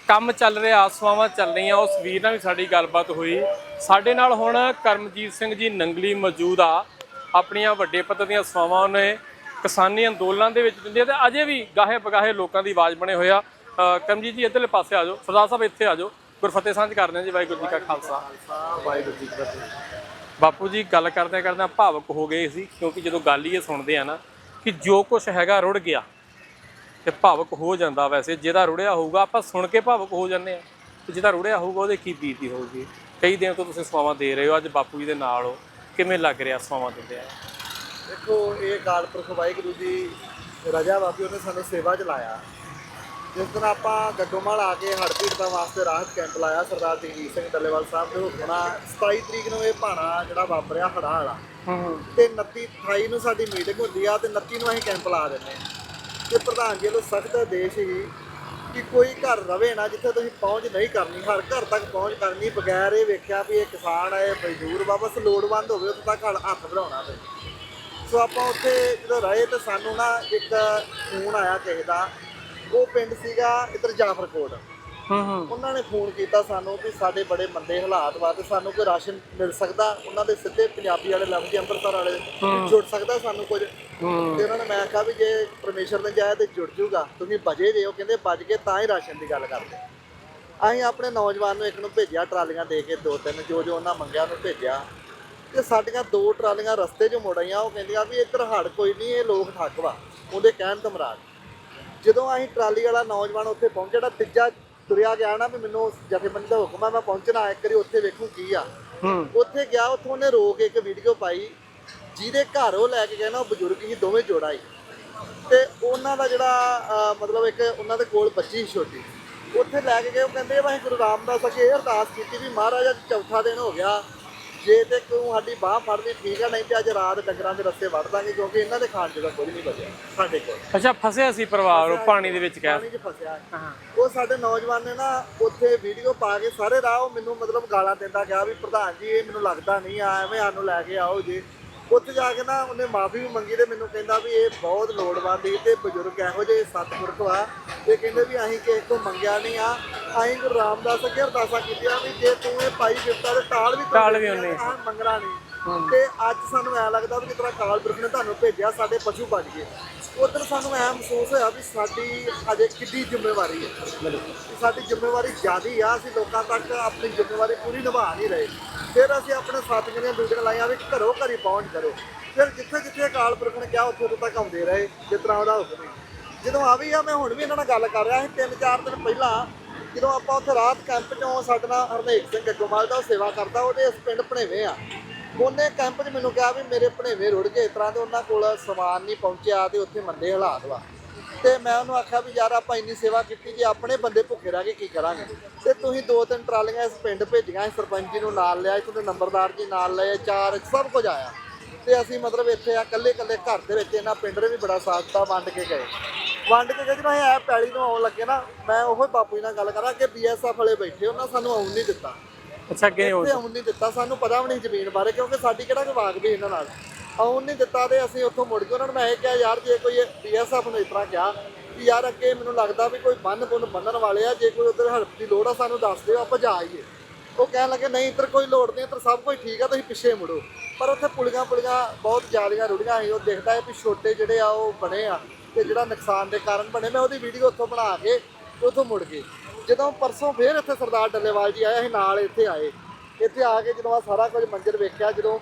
ਕੰਮ ਚੱਲ ਰਿਹਾ ਸੇਵਾਵਾਂ ਚੱਲ ਰਹੀਆਂ ਉਸ ਵੀਰ ਨਾਲ ਵੀ ਸਾਡੀ ਗੱਲਬਾਤ ਹੋਈ। ਸਾਡੇ ਨਾਲ ਹੁਣ ਕਰਮਜੀਤ ਸਿੰਘ ਜੀ ਨੰਗਲੀ ਮੌਜੂਦ ਆ ਆਪਣੀਆਂ ਵੱਡੇ ਪੱਧਰ ਦੀਆਂ ਸੇਵਾਵਾਂ ਉਹਨੇ ਕਿਸਾਨੀ ਅੰਦੋਲਨਾਂ ਦੇ ਵਿੱਚ ਦਿੰਦੇ ਆ ਤੇ ਅਜੇ ਵੀ ਗਾਹੇ ਬਗਾਹੇ ਲੋਕਾਂ ਦੀ ਆਵਾਜ਼ ਬਣੇ ਹੋਏ ਆ। ਅ, ਕਰਮਜੀਤ ਜੀ ਇੱਧਰਲੇ ਪਾਸੇ ਆ ਜਾਓ ਸਰਦਾਰ ਸਾਹਿਬ ਇੱਥੇ ਆ ਜਾਓ ਗੁਰਫਤਿਹ ਸਾਂਝ ਕਰਦੇ ਹਾਂ ਜੀ ਵਾਹਿਗੁਰੂ ਜੀ ਕਾ ਖਾਲਸਾ। ਵਾਹਿਗੁਰੂ ਜੀ ਕੀ ਫਤਿਹ। ਬਾਪੂ ਜੀ ਗੱਲ ਕਰਦੇ ਕਰਦੇ ਭਾਵਕ ਹੋ ਗਏ ਸੀ ਕਿਉਂਕਿ ਜਦੋਂ ਗੱਲ ਹੀ ਇਹ ਸੁਣਦੇ ਆ ਨਾ ਕਿ ਜੋ ਕੁਝ ਹੈਗਾ ਰੁੜ ਗਿਆ ਤੇ ਭਾਵਕ ਹੋ ਜਾਂਦਾ ਵੈਸੇ, ਜਿਹਦਾ ਰੁੜਿਆ ਹੋਊਗਾ, ਆਪਾਂ ਸੁਣ ਕੇ ਭਾਵਕ ਹੋ ਜਾਂਦੇ ਆ ਤੇ ਜਿਹਦਾ ਰੁੜਿਆ ਹੋਊਗਾ, ਉਹਦੇ ਕੀ ਬੀਤੀ ਹੋਊਗੀ? ਕਈ ਦਿਨ ਤੋਂ ਤੁਸੀਂ ਸਵਾਵਾਂ ਦੇ ਰਹੇ ਹੋ, ਅੱਜ ਬਾਪੂ ਜੀ ਦੇ ਨਾਲ ਹੋ। ਕਿਵੇਂ ਲੱਗ ਰਿਹਾ ਸਵਾਵਾਂ ਦਿੰਦੇ ਆ ਦੇਖੋ, ਇਹ ਅਕਾਲ ਪੁਰਖ ਵਾਹਿਗੁਰੂ ਜੀ ਰਜਾ ਵਾਪੀ, ਉਹਨੇ ਸਾਨੂੰ ਸੇਵਾ ਚ ਲਾਇਆ ਜਿਸ ਦਿਨ ਆਪਾਂ ਗੱਡੋਮਾਲ ਆ ਕੇ ਹੜ੍ਹ ਪੀੜਤਾਂ ਵਾਸਤੇ ਰਾਹਤ ਕੈਂਪ ਲਾਇਆ, ਸਰਦਾਰ ਜਗਜੀਤ ਸਿੰਘ ਡੱਲੇਵਾਲ ਸਾਹਿਬ ਦੇ ਹੁਕਮਣਾ 27 ਤਰੀਕ ਨੂੰ ਇਹ ਭਾਣਾ ਜਿਹੜਾ ਵਾਪਰਿਆ ਹੜ੍ਹਾਂ ਵਾਲਾ। ਤੇ 29 28 ਨੂੰ ਸਾਡੀ ਮੀਟਿੰਗ ਹੁੰਦੀ ਆ ਤੇ 29 ਨੂੰ ਅਸੀਂ ਕੈਂਪ ਲਾ ਦਿੰਦੇ ਹਾਂ ਤੇ ਪ੍ਰਧਾਨ ਜੀ ਵੱਲੋਂ ਸਖਤ ਆਦੇਸ਼ ਹੀ ਕਿ ਕੋਈ ਘਰ ਰਵੇ ਨਾ ਜਿੱਥੇ ਤੁਸੀਂ ਪਹੁੰਚ ਨਹੀਂ ਕਰਨੀ, ਹਰ ਘਰ ਤੱਕ ਪਹੁੰਚ ਕਰਨੀ ਬਗੈਰ ਇਹ ਵੇਖਿਆ ਵੀ ਇਹ ਕਿਸਾਨ ਹੈ ਮਜ਼ਦੂਰ ਵਾਪਸ ਲੋੜਵੰਦ ਹੋਵੇ, ਉੱਥੇ ਤੱਕ ਹੱਥ ਹੱਥ ਵਧਾਉਣਾ ਤੇ ਸੋ ਆਪਾਂ ਉੱਥੇ ਜਦੋਂ ਰਹੇ ਤੇ ਸਾਨੂੰ ਨਾ ਇੱਕ ਫੋਨ ਆਇਆ ਕਿਸੇ ਦਾ, ਉਹ ਪਿੰਡ ਸੀਗਾ ਇੱਧਰ ਜਾਫਰਕੋਟ। ਹੂੰ ਹੂੰ। ਉਹਨਾਂ ਨੇ ਫੋਨ ਕੀਤਾ ਸਾਨੂੰ ਵੀ ਸਾਡੇ ਬੜੇ ਮੰਦੇ ਹਾਲਾਤ ਵਾ ਤੇ ਸਾਨੂੰ ਕੋਈ ਰਾਸ਼ਨ ਮਿਲ ਸਕਦਾ ਉਹਨਾਂ ਦੇ ਸਿੱਧੇ ਪੰਜਾਬੀ ਵਾਲੇ ਲਫ਼ਜ਼ ਅੰਮ੍ਰਿਤਸਰ ਵਾਲੇ ਜੁੜ ਸਕਦਾ ਸਾਨੂੰ ਕੁਝ। ਤੇ ਉਹਨਾਂ ਨੇ ਮੈਂ ਕਿਹਾ ਵੀ ਜੇ ਪਰਮੇਸ਼ਰ ਨੇ ਜਾਇਆ ਤੇ ਜੁੜ ਜੂਗਾ ਤੁਸੀਂ ਬਜੇ ਜੇ ਉਹ ਕਹਿੰਦੇ ਬਜ ਕੇ ਤਾਂ ਹੀ ਰਾਸ਼ਨ ਦੀ ਗੱਲ ਕਰਦੇ। ਅਸੀਂ ਆਪਣੇ ਨੌਜਵਾਨ ਨੂੰ ਇੱਕ ਨੂੰ ਭੇਜਿਆ ਟਰਾਲੀਆਂ ਦੇ ਕੇ ਦੋ ਤਿੰਨ ਜੋ ਜੋ ਉਹਨਾਂ ਮੰਗਿਆ ਉਹਨੂੰ ਭੇਜਿਆ। ਤੇ ਸਾਡੀਆਂ ਦੋ ਟਰਾਲੀਆਂ ਰਸਤੇ 'ਚ ਮੁੜ ਆਈਆਂ ਉਹ ਕਹਿੰਦੀਆਂ ਵੀ ਇੱਧਰ ਹੜ ਕੋਈ ਨਹੀਂ ਇਹ ਲੋਕ ਠੱਗ ਵਾ ਉਹਦੇ ਕਹਿਣ ਤੋਂ ਮਰਾਦ। ਜਦੋਂ ਅਸੀਂ ਟਰਾਲੀ ਵਾਲਾ ਨੌਜਵਾਨ ਉੱਥੇ ਪਹੁੰਚਿਆ ਜਿਹੜਾ ਤੀਜਾ ਤੁਰਿਆ ਗਿਆ ਨਾ ਵੀ ਮੈਨੂੰ ਜਥੇਬੰਦੀ ਦਾ ਹੁਕਮ ਆ ਮੈਂ ਪਹੁੰਚਣਾ ਇੱਕ ਵਾਰੀ ਉੱਥੇ ਵੇਖੂ ਕੀ ਆ। ਹੂੰ। ਉੱਥੇ ਗਿਆ ਉੱਥੋਂ ਉਹਨੇ ਰੋਕ ਕੇ ਇੱਕ ਵੀਡੀਓ ਪਾਈ ਜਿਹਦੇ ਘਰ ਉਹ ਲੈ ਕੇ ਗਏ ਨਾ ਉਹ ਬਜ਼ੁਰਗ ਸੀ ਦੋਵੇਂ ਜੋੜਾ ਸੀ। ਤੇ ਉਹਨਾਂ ਦਾ ਜਿਹੜਾ ਮਤਲਬ ਇੱਕ ਉਹਨਾਂ ਦੇ ਕੋਲ ਬੱਚੀ ਸੀ ਛੋਟੀ। ਉੱਥੇ ਲੈ ਕੇ ਗਏ ਉਹ ਕਹਿੰਦੇ ਵਾਹਿ ਗੁਰੂ ਰਾਮਦਾਸ ਇਹ ਅਰਦਾਸ ਕੀਤੀ ਵੀ ਮਹਾਰਾਜ ਚੌਥਾ ਦਿਨ ਹੋ ਗਿਆ। ਜੇ ਤੇ ਤੂੰ ਸਾਡੀ ਬਾਹ ਫੜਦੀ ਠੀਕ ਆ ਨਹੀਂ ਤੇ ਅੱਜ ਰਾਤ ਡੰਗਰਾਂ ਦੇ ਰਸਤੇ ਵੜ ਦਾਂਗੇ ਕਿਉਂਕਿ ਇਹਨਾਂ ਦੇ ਖਾਣ ਜੋਗਾ ਕੁਝ ਨਹੀਂ ਬਚਿਆ ਸਾਡੇ ਕੋਲ। ਅੱਛਾ ਫਸਿਆ ਸੀ ਪਰਿਵਾਰ ਉਹ ਪਾਣੀ ਦੇ ਵਿੱਚ ਕਹਿ ਪਾਣੀ 'ਚ ਫਸਿਆ ਉਹ ਸਾਡੇ ਨੌਜਵਾਨ ਨੇ ਨਾ ਉੱਥੇ ਵੀਡੀਓ ਪਾ ਕੇ ਸਾਰੇ ਰਾਹ ਉਹ ਮੈਨੂੰ ਮਤਲਬ ਗਾਲਾਂ ਦਿੰਦਾ ਗਿਆ ਵੀ ਪ੍ਰਧਾਨ ਜੀ ਇਹ ਮੈਨੂੰ ਲੱਗਦਾ ਨਹੀਂ ਆ ਐਵੇਂ ਸਾਨੂੰ ਲੈ ਕੇ ਆਓ ਜੀ। ਉੱਥੇ ਜਾ ਕੇ ਨਾ ਉਹਨੇ ਮਾਫੀ ਵੀ ਮੰਗੀ ਤੇ ਮੈਨੂੰ ਕਹਿੰਦਾ ਵੀ ਇਹ ਬਹੁਤ ਲੋੜਵੰਦ ਸੀ ਤੇ ਬਜ਼ੁਰਗ ਇਹੋ ਜਿਹੇ ਸਤਿਪੁਰਖ ਵਾ ਤੇ ਕਹਿੰਦੇ ਵੀ ਅਸੀਂ ਕਿਸੇ ਤੋਂ ਮੰਗਿਆ ਨਹੀਂ ਆ। ਅਸੀਂ ਗੁਰੂ ਰਾਮਦਾਸ ਅੱਗੇ ਅਰਦਾਸਾਂ ਕੀਤੀਆਂ ਵੀ ਜੇ ਤੂੰ ਇਹ ਪਾਈ ਦਿੱਤਾ ਤੇ ਟਾਲ ਵੀ ਟਾਲ ਵੀ ਉਹਨੇ। ਮੰਗਣਾ ਨਹੀਂ। ਤੇ ਅੱਜ ਸਾਨੂੰ ਐ ਲੱਗਦਾ ਵੀ ਕਿਤਨਾ ਕਾਲ ਪੁਰਖ ਨੇ ਤੁਹਾਨੂੰ ਭੇਜਿਆ ਸਾਡੇ ਪਸ਼ੂ ਬਚ ਗਏ। ਉਧਰ ਸਾਨੂੰ ਐ ਮਹਿਸੂਸ ਹੋਇਆ ਵੀ ਸਾਡੀ ਅਜੇ ਕਿੱਡੀ ਜ਼ਿੰਮੇਵਾਰੀ ਹੈ। ਸਾਡੀ ਜ਼ਿੰਮੇਵਾਰੀ ਜ਼ਿਆਦੀ ਆ ਅਸੀਂ ਲੋਕਾਂ ਤੱਕ ਆਪਣੀ ਜ਼ਿੰਮੇਵਾਰੀ ਪੂਰੀ ਨਿਭਾ ਨਹੀਂ ਰਹੇ। ਫਿਰ ਅਸੀਂ ਆਪਣੇ ਸਾਥੀਆਂ ਦੀਆਂ ਮੀਟਿੰਗ ਲਾਈਆਂ ਵੀ ਘਰੋਂ ਘਰੀ ਪਹੁੰਚ ਕਰੋ। ਫਿਰ ਜਿੱਥੇ ਜਿੱਥੇ ਅਕਾਲ ਪੁਰਖ ਨੇ ਕਿਹਾ ਉੱਥੇ ਤੱਕ ਆਉਂਦੇ ਰਹੇ ਜਿਸ ਤਰ੍ਹਾਂ ਉਹਦਾ ਹੁਕਮ ਜਦੋਂ ਆ ਵੀ ਆ ਮੈਂ ਹੁਣ ਵੀ ਇਹਨਾਂ ਨਾਲ ਗੱਲ ਕਰ ਰਿਹਾ ਸੀ ਤਿੰਨ ਚਾਰ ਦਿਨ ਪਹਿਲਾਂ ਜਦੋਂ ਆਪਾਂ ਉੱਥੇ ਰਾਤ ਕੈਂਪ 'ਚੋਂ ਸਾਡੇ ਨਾਲ ਹਰਨੇਕ ਸਿੰਘ ਗੱਗੋਮਾਲ ਦਾ ਉਹ ਸੇਵਾ ਕਰਦਾ ਉਹਦੇ ਇਸ ਪਿੰਡ ਭਣੇਵੇਂ ਆ। ਉਹਨੇ ਕੈਂਪ 'ਚ ਮੈਨੂੰ ਕਿਹਾ ਵੀ ਮੇਰੇ ਭਣੇਵੇਂ ਰੁੜ ਗਏ, ਇਸ ਤਰ੍ਹਾਂ ਦੇ ਉਹਨਾਂ ਕੋਲ ਸਮਾਨ ਨਹੀਂ ਪਹੁੰਚਿਆ ਤੇ ਉੱਥੇ ਮੰਦੇ ਹਾਲਾਤ ਵਾ। ਤੇ ਮੈਂ ਉਹਨੂੰ ਆਖਿਆ ਵੀ ਯਾਰ ਆਪਾਂ ਇੰਨੀ ਸੇਵਾ ਕੀਤੀ ਜੇ ਆਪਣੇ ਬੰਦੇ ਭੁੱਖੇ ਰਹਿ ਕੇ ਕੀ ਕਰਾਂਗੇ? ਤੇ ਤੁਸੀਂ ਦੋ ਤਿੰਨ ਟਰਾਲੀਆਂ ਇਸ ਪਿੰਡ ਭੇਜੀਆਂ ਸੀ ਸਰਪੰਚ ਜੀ ਨੂੰ ਨਾਲ ਲਿਆ ਇੱਥੋਂ ਦੇ ਨੰਬਰਦਾਰ ਜੀ ਨਾਲ ਲਏ, ਚਾਰ ਸਭ ਕੁਝ ਆਇਆ। ਤੇ ਅਸੀਂ ਮਤਲਬ ਇੱਥੇ ਆ ਕੱਲੇ ਕੱਲੇ ਘਰ ਦੇ ਵਿੱਚ ਇਹਨਾਂ ਪਿੰਡ ਦੇ ਵੀ ਬੜਾ ਸਾਥ ਦਿੱਤਾ ਵੰਡ ਕੇ ਗਏ। ਵੰਡ ਕੇ ਗਏ ਜਦੋਂ ਅਸੀਂ ਐ ਪੈਲੀ ਨੂੰ ਆਉਣ ਲੱਗੇ ਨਾ ਮੈਂ ਉਹੋ ਬਾਪੂ ਜੀ ਨਾਲ ਗੱਲ ਕਰਾਂ ਕਿ ਬੀਐਸਐਫ ਵਾਲੇ ਬੈਠੇ ਉਹਨਾਂ ਸਾਨੂੰ ਆਉਣ ਨਹੀਂ ਦਿੱਤਾ। ਅੱਛਾ ਅੱਗੇ ਹੋ ਇੱਥੇ ਆਉਣ ਨਹੀਂ ਦਿੱਤਾ ਸਾਨੂੰ ਪਤਾ ਵੀ ਨਹੀਂ ਜ਼ਮੀਨ ਬਾਰੇ ਕਿਉਂਕਿ ਸਾਡੀ ਕਿਹੜਾ ਕੋਈ ਵਾਕ ਵੀ ਇਹਨਾਂ ਨਾਲ। ਆਉਣ ਨਹੀਂ ਦਿੱਤਾ ਤੇ ਅਸੀਂ ਉੱਥੋਂ ਮੁੜ ਕੇ ਉਹਨਾਂ ਨੂੰ ਮੈਂ ਇਹ ਕਿਹਾ ਯਾਰ ਜੇ ਕੋਈ ਬੀਐਸਐਫ ਨੂੰ ਇਸ ਤਰ੍ਹਾਂ ਕਿਹਾ ਕਿ ਯਾਰ ਅੱਗੇ ਮੈਨੂੰ ਲੱਗਦਾ ਵੀ ਕੋਈ ਬੰਨ ਬੁੰਨ ਬੰਨਣ ਵਾਲੇ ਆ ਜੇ ਕੋਈ ਉਧਰ ਹੈਲਪ ਦੀ ਲੋੜ ਆ ਸਾਨੂੰ ਦੱਸ ਦਿਓ ਆਪਾਂ ਜਾ ਆਈਏ। ਉਹ ਕਹਿਣ ਲੱਗੇ ਨਹੀਂ ਇੱਧਰ ਕੋਈ ਲੋੜ ਨਹੀਂ ਇੱਧਰ ਸਭ ਕੁਝ ਠੀਕ ਆ ਤੁਸੀਂ ਪਿੱਛੇ ਮੁੜੋ। ਪਰ ਉੱਥੇ ਪੁਲੀਆਂ ਪੁਲੀਆਂ ਬਹੁਤ ਜ਼ਿਆਦੀਆਂ ਰੁੜੀਆਂ ਸੀ ਉਹ ਦਿਖਦਾ ਹੈ ਵੀ ਛੋਟੇ ਜਿਹੜੇ ਆ ਉਹ ਬਣੇ ਆ। ਤੇ ਜਿਹੜਾ ਨੁਕਸਾਨ ਦੇ ਕਾਰਨ ਬਣੇ ਮੈਂ ਉਹਦੀ ਵੀਡੀਓ ਉੱਥੋਂ ਬਣਾ ਕੇ ਉੱਥੋਂ ਮੁੜ ਗਏ। ਜਦੋਂ ਪਰਸੋਂ ਫੇਰ ਇੱਥੇ ਸਰਦਾਰ ਡੱਲੇਵਾਲ ਜੀ ਆਏ ਅਸੀਂ ਨਾਲ ਇੱਥੇ ਆਏ। ਇੱਥੇ ਆ ਕੇ ਜਦੋਂ ਆ ਸਾਰਾ ਕੁਝ ਮੰਜ਼ਰ ਵੇਖਿਆ ਜਦੋਂ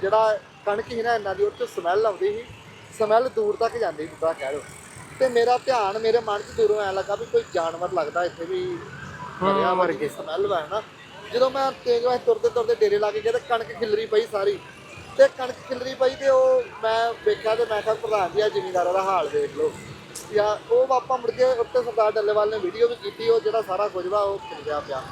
ਜਿਹੜਾ ਕਣਕ ਸੀ ਨਾ ਇਹਨਾਂ ਦੀ ਉਹ ਤੋਂ ਸਮੈਲ ਆਉਂਦੀ ਸੀ। ਸਮੈਲ ਦੂਰ ਤੱਕ ਜਾਂਦੀ ਸੀ ਜਿੱਦਾਂ ਕਹਿ ਲਓ। ਤੇ ਮੇਰਾ ਧਿਆਨ ਮੇਰੇ ਮਨ 'ਚ ਦੂਰੋਂ ਐ ਲੱਗਾ ਵੀ ਕੋਈ ਜਾਨਵਰ ਲੱਗਦਾ ਇੱਥੇ ਵੀ ਮਰਿਆ ਮਰ ਗਿਆ ਸਮੈਲ ਵਾ ਨਾ ਜਦੋਂ ਮੈਂ ਤੇਜ਼ ਵਾਂ ਤੁਰਦੇ ਤੁਰਦੇ ਡੇਰੇ ਲਾ ਕੇ ਗਿਆ ਤੇ ਕਣਕ ਖਿਲਰੀ ਪਈ ਸਾਰੀ। ਤੇ ਕਣਕ ਖਿਲਰੀ ਪਈ ਤੇ ਉਹ ਮੈਂ ਵੇਖਿਆ ਤੇ ਮੈਂ ਕਿਹਾ ਪ੍ਰਧਾਨ ਜੀ ਆ ਜ਼ਿਮੀਂਦਾਰਾਂ ਦਾ ਹਾਲ ਦੇਖ ਲਓ। ਜਾਂ ਉਹ ਆਪਾਂ ਮੁੜ ਕੇ ਉੱਤੇ ਸਰਦਾਰ ਡੱਲੇਵਾਲ ਨੇ ਵੀਡੀਓ ਵੀ ਕੀਤੀ, ਉਹ ਜਿਹੜਾ ਸਾਰਾ ਕੁਝ ਵਾ, ਉਹ ਖਿਲਰਿਆ ਪਿਆ।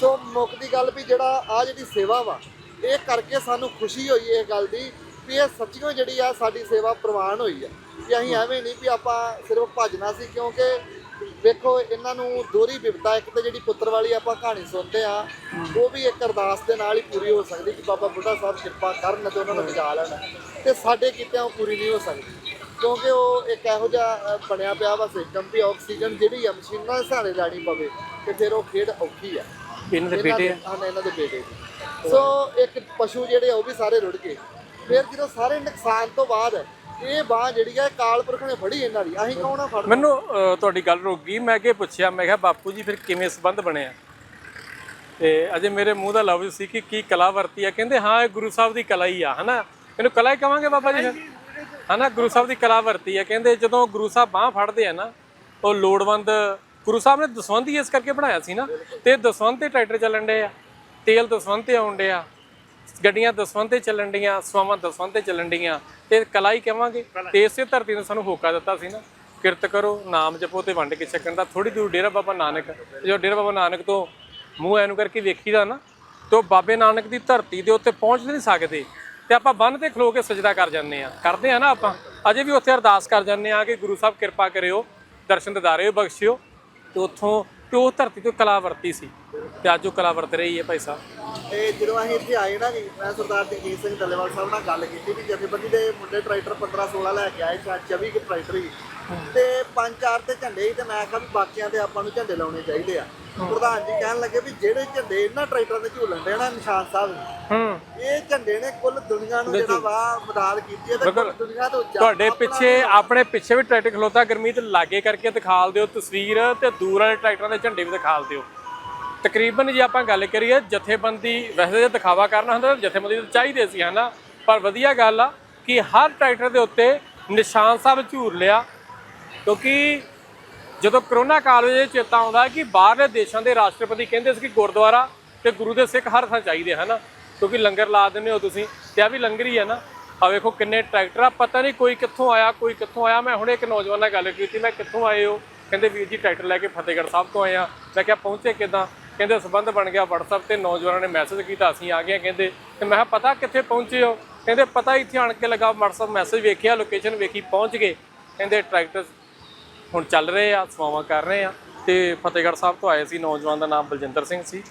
ਸੋ ਮੁੱਖ ਦੀ ਗੱਲ ਵੀ ਜਿਹੜਾ ਆ ਜਿਹੜੀ ਸੇਵਾ ਵਾ, ਇਹ ਕਰਕੇ ਸਾਨੂੰ ਖੁਸ਼ੀ ਹੋਈ ਇਹ ਗੱਲ ਦੀ ਵੀ ਇਹ ਸੱਚੀਓ ਜਿਹੜੀ ਆ ਸਾਡੀ ਸੇਵਾ ਪ੍ਰਵਾਨ ਹੋਈ ਆ। ਕਿ ਅਸੀਂ ਐਵੇਂ ਨਹੀਂ ਵੀ ਆਪਾਂ ਸਿਰਫ ਭੱਜਣਾ ਸੀ, ਕਿਉਂਕਿ ਵੇਖੋ ਇਹਨਾਂ ਨੂੰ ਦੋਹਰੀ ਵਿਪਤਾ ਇੱਕ ਤੇ ਜਿਹੜੀ ਪੁੱਤਰ ਵਾਲੀ ਆਪਾਂ ਕਹਾਣੀ ਸੁਣਦੇ ਆ ਉਹ ਵੀ ਇੱਕ ਅਰਦਾਸ ਦੇ ਨਾਲ ਹੀ ਪੂਰੀ ਹੋ ਸਕਦੀ ਕਿ ਬਾਬਾ ਬੁੱਢਾ ਸਾਹਿਬ ਕਿਰਪਾ ਕਰਨ ਤੇ ਉਹਨਾਂ ਨੂੰ ਬਚਾ ਲੈਣ ਤੇ ਸਾਡੇ ਕੀਤਿਆਂ ਉਹ ਪੂਰੀ ਨਹੀਂ ਹੋ ਸਕਦੀ। ਕਿਉਂਕਿ ਉਹ ਇੱਕ ਇਹੋ ਜਿਹਾ ਬਣਿਆ ਪਿਆ ਵਾ ਸਿਸਟਮ ਵੀ ਆਕਸੀਜਨ ਜਿਹੜੀ ਆ ਮਸ਼ੀਨਾਂ ਦੇ ਸਹਾਰੇ ਲੈਣੀ ਪਵੇ ਤੇ ਫਿਰ ਉਹ ਖੇਡ ਔਖੀ ਆ। ਇਹਨਾਂ ਦੇ ਬੇਟੇ ਹਾਂ ਇਹਨਾਂ ਦੇ ਬੇਟੇ। ਸੋ ਇੱਕ ਪਸ਼ੂ ਜਿਹੜੇ ਆ ਉਹ ਵੀ ਸਾਰੇ ਰੁੜ ਗਏ। ਫਿਰ ਜਦੋਂ ਸਾਰੇ ਨੁਕਸਾਨ ਤੋਂ ਬਾਅਦ ਇਹ ਬਾਹ ਜਿਹੜੀ ਆ ਇਹ ਕਾਲਪੁਰਖ ਨੇ ਫੜੀ ਇਹਨਾਂ ਦੀ। ਅਸੀਂ ਕੌਣ ਆ ਫੜ ਮੈਨੂੰ ਅਹ, ਤੁਹਾਡੀ ਗੱਲ ਰੁਕ ਗਈ ਮੈਂ ਅੱਗੇ ਪੁੱਛਿਆ ਮੈਂ ਕਿਹਾ ਬਾਪੂ ਜੀ ਫਿਰ ਕਿਵੇਂ ਸੰਬੰਧ ਬਣਿਆ ਤੇ ਅਜੇ ਮੇਰੇ ਮੂੰਹ ਦਾ ਲਫ਼ਜ਼ ਸੀ ਕਿ ਕੀ ਕਲਾ ਵਰਤੀ ਆ। ਕਹਿੰਦੇ ਹਾਂ ਇਹ ਗੁਰੂ ਸਾਹਿਬ ਦੀ ਕਲਾ ਹੀ ਆ ਹਨਾ? ਇਹਨੂੰ ਕਲਾ ਹੀ ਕਵਾਂਗੇ ਬਾਬਾ ਜੀ ਫਿਰ? ਹਨਾ ਗੁਰੂ ਸਾਹਿਬ ਦੀ ਕਲਾ ਵਰਤੀ ਆ। ਕਹਿੰਦੇ ਜਦੋਂ ਗੁਰੂ ਸਾਹਿਬ ਬਾਹ ਫੜਦੇ ਆ ਨਾ ਉਹ ਲੋੜਵੰਦ ਗੁਰੂ ਸਾਹਿਬ ਨੇ ਦਸਵੰਧ ਹੀ ਇਸ ਕਰਕੇ ਬਣਾਇਆ ਸੀ ਨਾ ਤੇ ਦਸਵੰਧ ਤੇ ਟਰੈਕਟਰ ਚੱਲਣ ਡੇ ਆ ਤੇਲ ਦਸਵੰਧ ਤੇ ਆਉਣ ਡਿਆ ਗੱਡੀਆਂ ਦਸਵੰਧ ਤੇ ਚੱਲਣ ਡੀਆਂ, ਸਵਾਵਾਂ ਦਸਵੰਧ ਤੇ ਚੱਲਣ ਡੀਆਂ। ਤੇ ਕਲਾ ਹੀ ਕਹਾਂਗੇ ਤੇ ਇਸੇ ਧਰਤੀ ਨੇ ਸਾਨੂੰ ਹੋਕਾ ਦਿੱਤਾ ਸੀ ਨਾ। ਕਿਰਤ ਕਰੋ, ਨਾਮ ਜਪੋ ਤੇ ਵੰਡ ਕੇ ਛਕਣ ਦਾ। ਥੋੜੀ ਦੂਰ ਡੇਰਾ ਬਾਬਾ ਨਾਨਕ। ਜੋ ਡੇਰਾ ਬਾਬਾ ਨਾਨਕ ਤੋਂ ਮੂੰਹ ਐਨੂੰ ਕਰਕੇ ਵੇਖੀਦਾ ਨਾ, ਤੇ ਉਹ ਬਾਬੇ ਨਾਨਕ ਦੀ ਧਰਤੀ ਦੇ ਉੱਤੇ ਪਹੁੰਚ ਨਹੀਂ ਸਕਦੇ। ਤੇ ਆਪਾਂ ਬੰਨ ਤੇ ਖਲੋ ਕੇ ਸਜਦਾ ਕਰ ਜਾਂਦੇ ਆ ਕਰਦੇ ਆ ਨਾ ਆਪਾਂ। ਅਜੇ ਵੀ ਉੱਥੇ ਅਰਦਾਸ ਕਰ ਜਾਂਦੇ ਆ ਕਿ ਗੁਰੂ ਸਾਹਿਬ ਕਿਰਪਾ ਕਰਿਓ, ਦਰਸ਼ਨ ਦਿਦਾਰੇ ਬਖਸ਼ਿਓ। ਤੇ ਉੱਥੋਂ ਤੇ ਉਹ ਧਰਤੀ ਤੋਂ ਕਲਾ ਵਰਤੀ ਸੀ ਤੇ ਅੱਜ ਉਹ ਕਲਾ ਵਰਤ ਰਹੀ ਹੈ ਭਾਈ ਸਾਹਿਬ। ਤੇ ਜਦੋਂ ਅਸੀਂ ਇੱਥੇ ਆਏ ਨਾ ਜੀ, ਮੈਂ ਸਰਦਾਰ ਜਗਜੀਤ ਸਿੰਘ ਡੱਲੇਵਾਲ ਸਾਹਿਬ ਨਾਲ ਗੱਲ ਕੀਤੀ ਵੀ ਜਥੇਬੰਦੀ ਦੇ ਮੁੰਡੇ ਟਰੈਕਟਰ 15 16 ਲੈ ਕੇ ਆਏ ਸ਼ਾਇਦ 24 ਕਿ ਟਰੈਕਟਰ ਹੀ। ਤੇ ਪੰਜ ਚਾਰ ਤੇ ਝੰਡੇ ਸੀ ਤੇ ਮੈਂ ਕਿਹਾ ਵੀ ਬਾਕੀਆਂ ਤੇ ਆਪਾਂ ਨੂੰ ਝੰਡੇ ਲਾਉਣੇ ਚਾਹੀਦੇ ਆ। ਪ੍ਰਧਾਨ ਜੀ ਕਹਿਣ ਲੱਗੇ ਵੀ ਜਿਹੜੇ ਝੰਡੇ ਇਹਨਾਂ ਟਰੈਕਟਰਾਂ ਦੇ ਝੂਲਣ ਦੇ ਨਾ ਨਿਸ਼ਾਨ ਸਾਹਿਬ ਹੂੰ। ਇਹ ਝੰਡੇ ਨੇ ਕੁੱਲ ਦੁਨੀਆ ਨੂੰ ਜਿਹੜਾ ਵਾ ਮਦਦ ਕੀਤੀ ਹੈ ਤੇ ਕੁੱਲ ਦੁਨੀਆ ਤੋਂ ਉੱਚਾ ਤੁਹਾਡੇ ਪਿੱਛੇ ਆਪਣੇ ਪਿੱਛੇ ਵੀ ਟਰੈਕਟਰ ਖਲੋਤਾ ਗਰਮੀਤ ਲਾਗੇ ਕਰਕੇ ਦਿਖਾਲ ਦਿਓ ਤਸਵੀਰ ਤੇ ਦੂਰ ਵਾਲੇ ਟਰੈਕਟਰਾਂ ਦੇ ਝੰਡੇ ਵੀ ਦਿਖਾਲ ਦਿਓ। ਤਕਰੀਬਨ ਜੇ ਆਪਾਂ ਗੱਲ ਕਰੀਏ ਜਥੇਬੰਦੀ ਵੈਸੇ ਜੇ ਦਿਖਾਵਾ ਕਰਨਾ ਹੁੰਦਾ ਤਾਂ ਜਥੇਬੰਦੀ ਤਾਂ ਚਾਹੀਦੇ ਸੀ ਹਨਾ ਪਰ ਵਧੀਆ ਗੱਲ ਆ ਕਿ ਹਰ ਟਰੈਕਟਰ ਦੇ ਉੱਤੇ ਨਿਸ਼ਾਨ ਸਾਹਿਬ ਝੂਰ ਲਿਆ ਕਿਉਂਕਿ ਜਦੋਂ ਕਰੋਨਾ ਕਾਲ ਵਿੱਚ ਇਹ ਚੇਤਾ ਆਉਂਦਾ ਕਿ ਬਾਹਰਲੇ ਦੇਸ਼ਾਂ ਦੇ ਰਾਸ਼ਟਰਪਤੀ ਕਹਿੰਦੇ ਸੀ ਕਿ ਗੁਰਦੁਆਰਾ ਤੇ ਗੁਰੂ ਦੇ ਸਿੱਖ ਹਰ ਥਾਂ ਚਾਹੀਦੇ ਹਨ ਕਿਉਂਕਿ ਲੰਗਰ ਲਾ ਦਿੰਦੇ ਹੋ ਤੁਸੀਂ ਤੇ ਆ ਵੀ ਲੰਗਰ ਹੀ ਹੈ ਨਾ। ਆ ਵੇਖੋ ਕਿੰਨੇ ਟਰੈਕਟਰ ਆ, ਪਤਾ ਨਹੀਂ ਕੋਈ ਕਿੱਥੋਂ ਆਇਆ, ਕੋਈ ਕਿੱਥੋਂ ਆਇਆ। ਮੈਂ ਹੁਣੇ ਇੱਕ ਨੌਜਵਾਨ ਨਾਲ ਗੱਲ ਕੀਤੀ, ਮੈਂ ਕਿੱਥੋਂ ਆਏ ਹੋ? ਕਹਿੰਦੇ ਵੀਰ ਜੀ ਟਰੈਕਟਰ ਲੈ ਕੇ ਫਤਿਹਗੜ੍ਹ ਸਾਹਿਬ ਤੋਂ ਆਏ ਆ ਮੈਂ ਕਿਹਾ ਪਹੁੰਚੇ ਕਿਦਾਂ? ਕਹਿੰਦੇ ਸਬੰਧ ਬਣ ਗਿਆ WhatsApp ਤੇ, ਨੌਜਵਾਨਾਂ ਨੇ ਮੈਸੇਜ ਕੀਤਾ, ਅਸੀਂ ਆ ਗਏ ਕਹਿੰਦੇ। ਤੇ ਮੈਂ ਕਿਹਾ ਪਤਾ ਕਿੱਥੇ ਪਹੁੰਚੇ ਹੋ? ਕਹਿੰਦੇ ਪਤਾ ਇੱਥੇ ਆਣ ਕੇ ਲੱਗਾ WhatsApp ਮੈਸੇਜ ਵੇਖਿਆ ਲੋਕੇਸ਼ਨ ਵੇਖੀ, ਪਹੁੰਚ ਗਏ। ਕਹਿੰਦੇ ਟਰੈਕਟਰ ਹੁਣ ਚੱਲ ਰਹੇ ਆ ਸਵਾਵਾਂ ਕਰ ਰਹੇ ਆ। ਤੇ ਫਤਿਹਗੜ੍ਹ ਸਾਹਿਬ ਤੋਂ ਆਏ ਸੀ ਨੌਜਵਾਨ ਦਾ ਨਾਮ ਬਲਜਿੰਦਰ ਸਿੰਘ ਸੀ।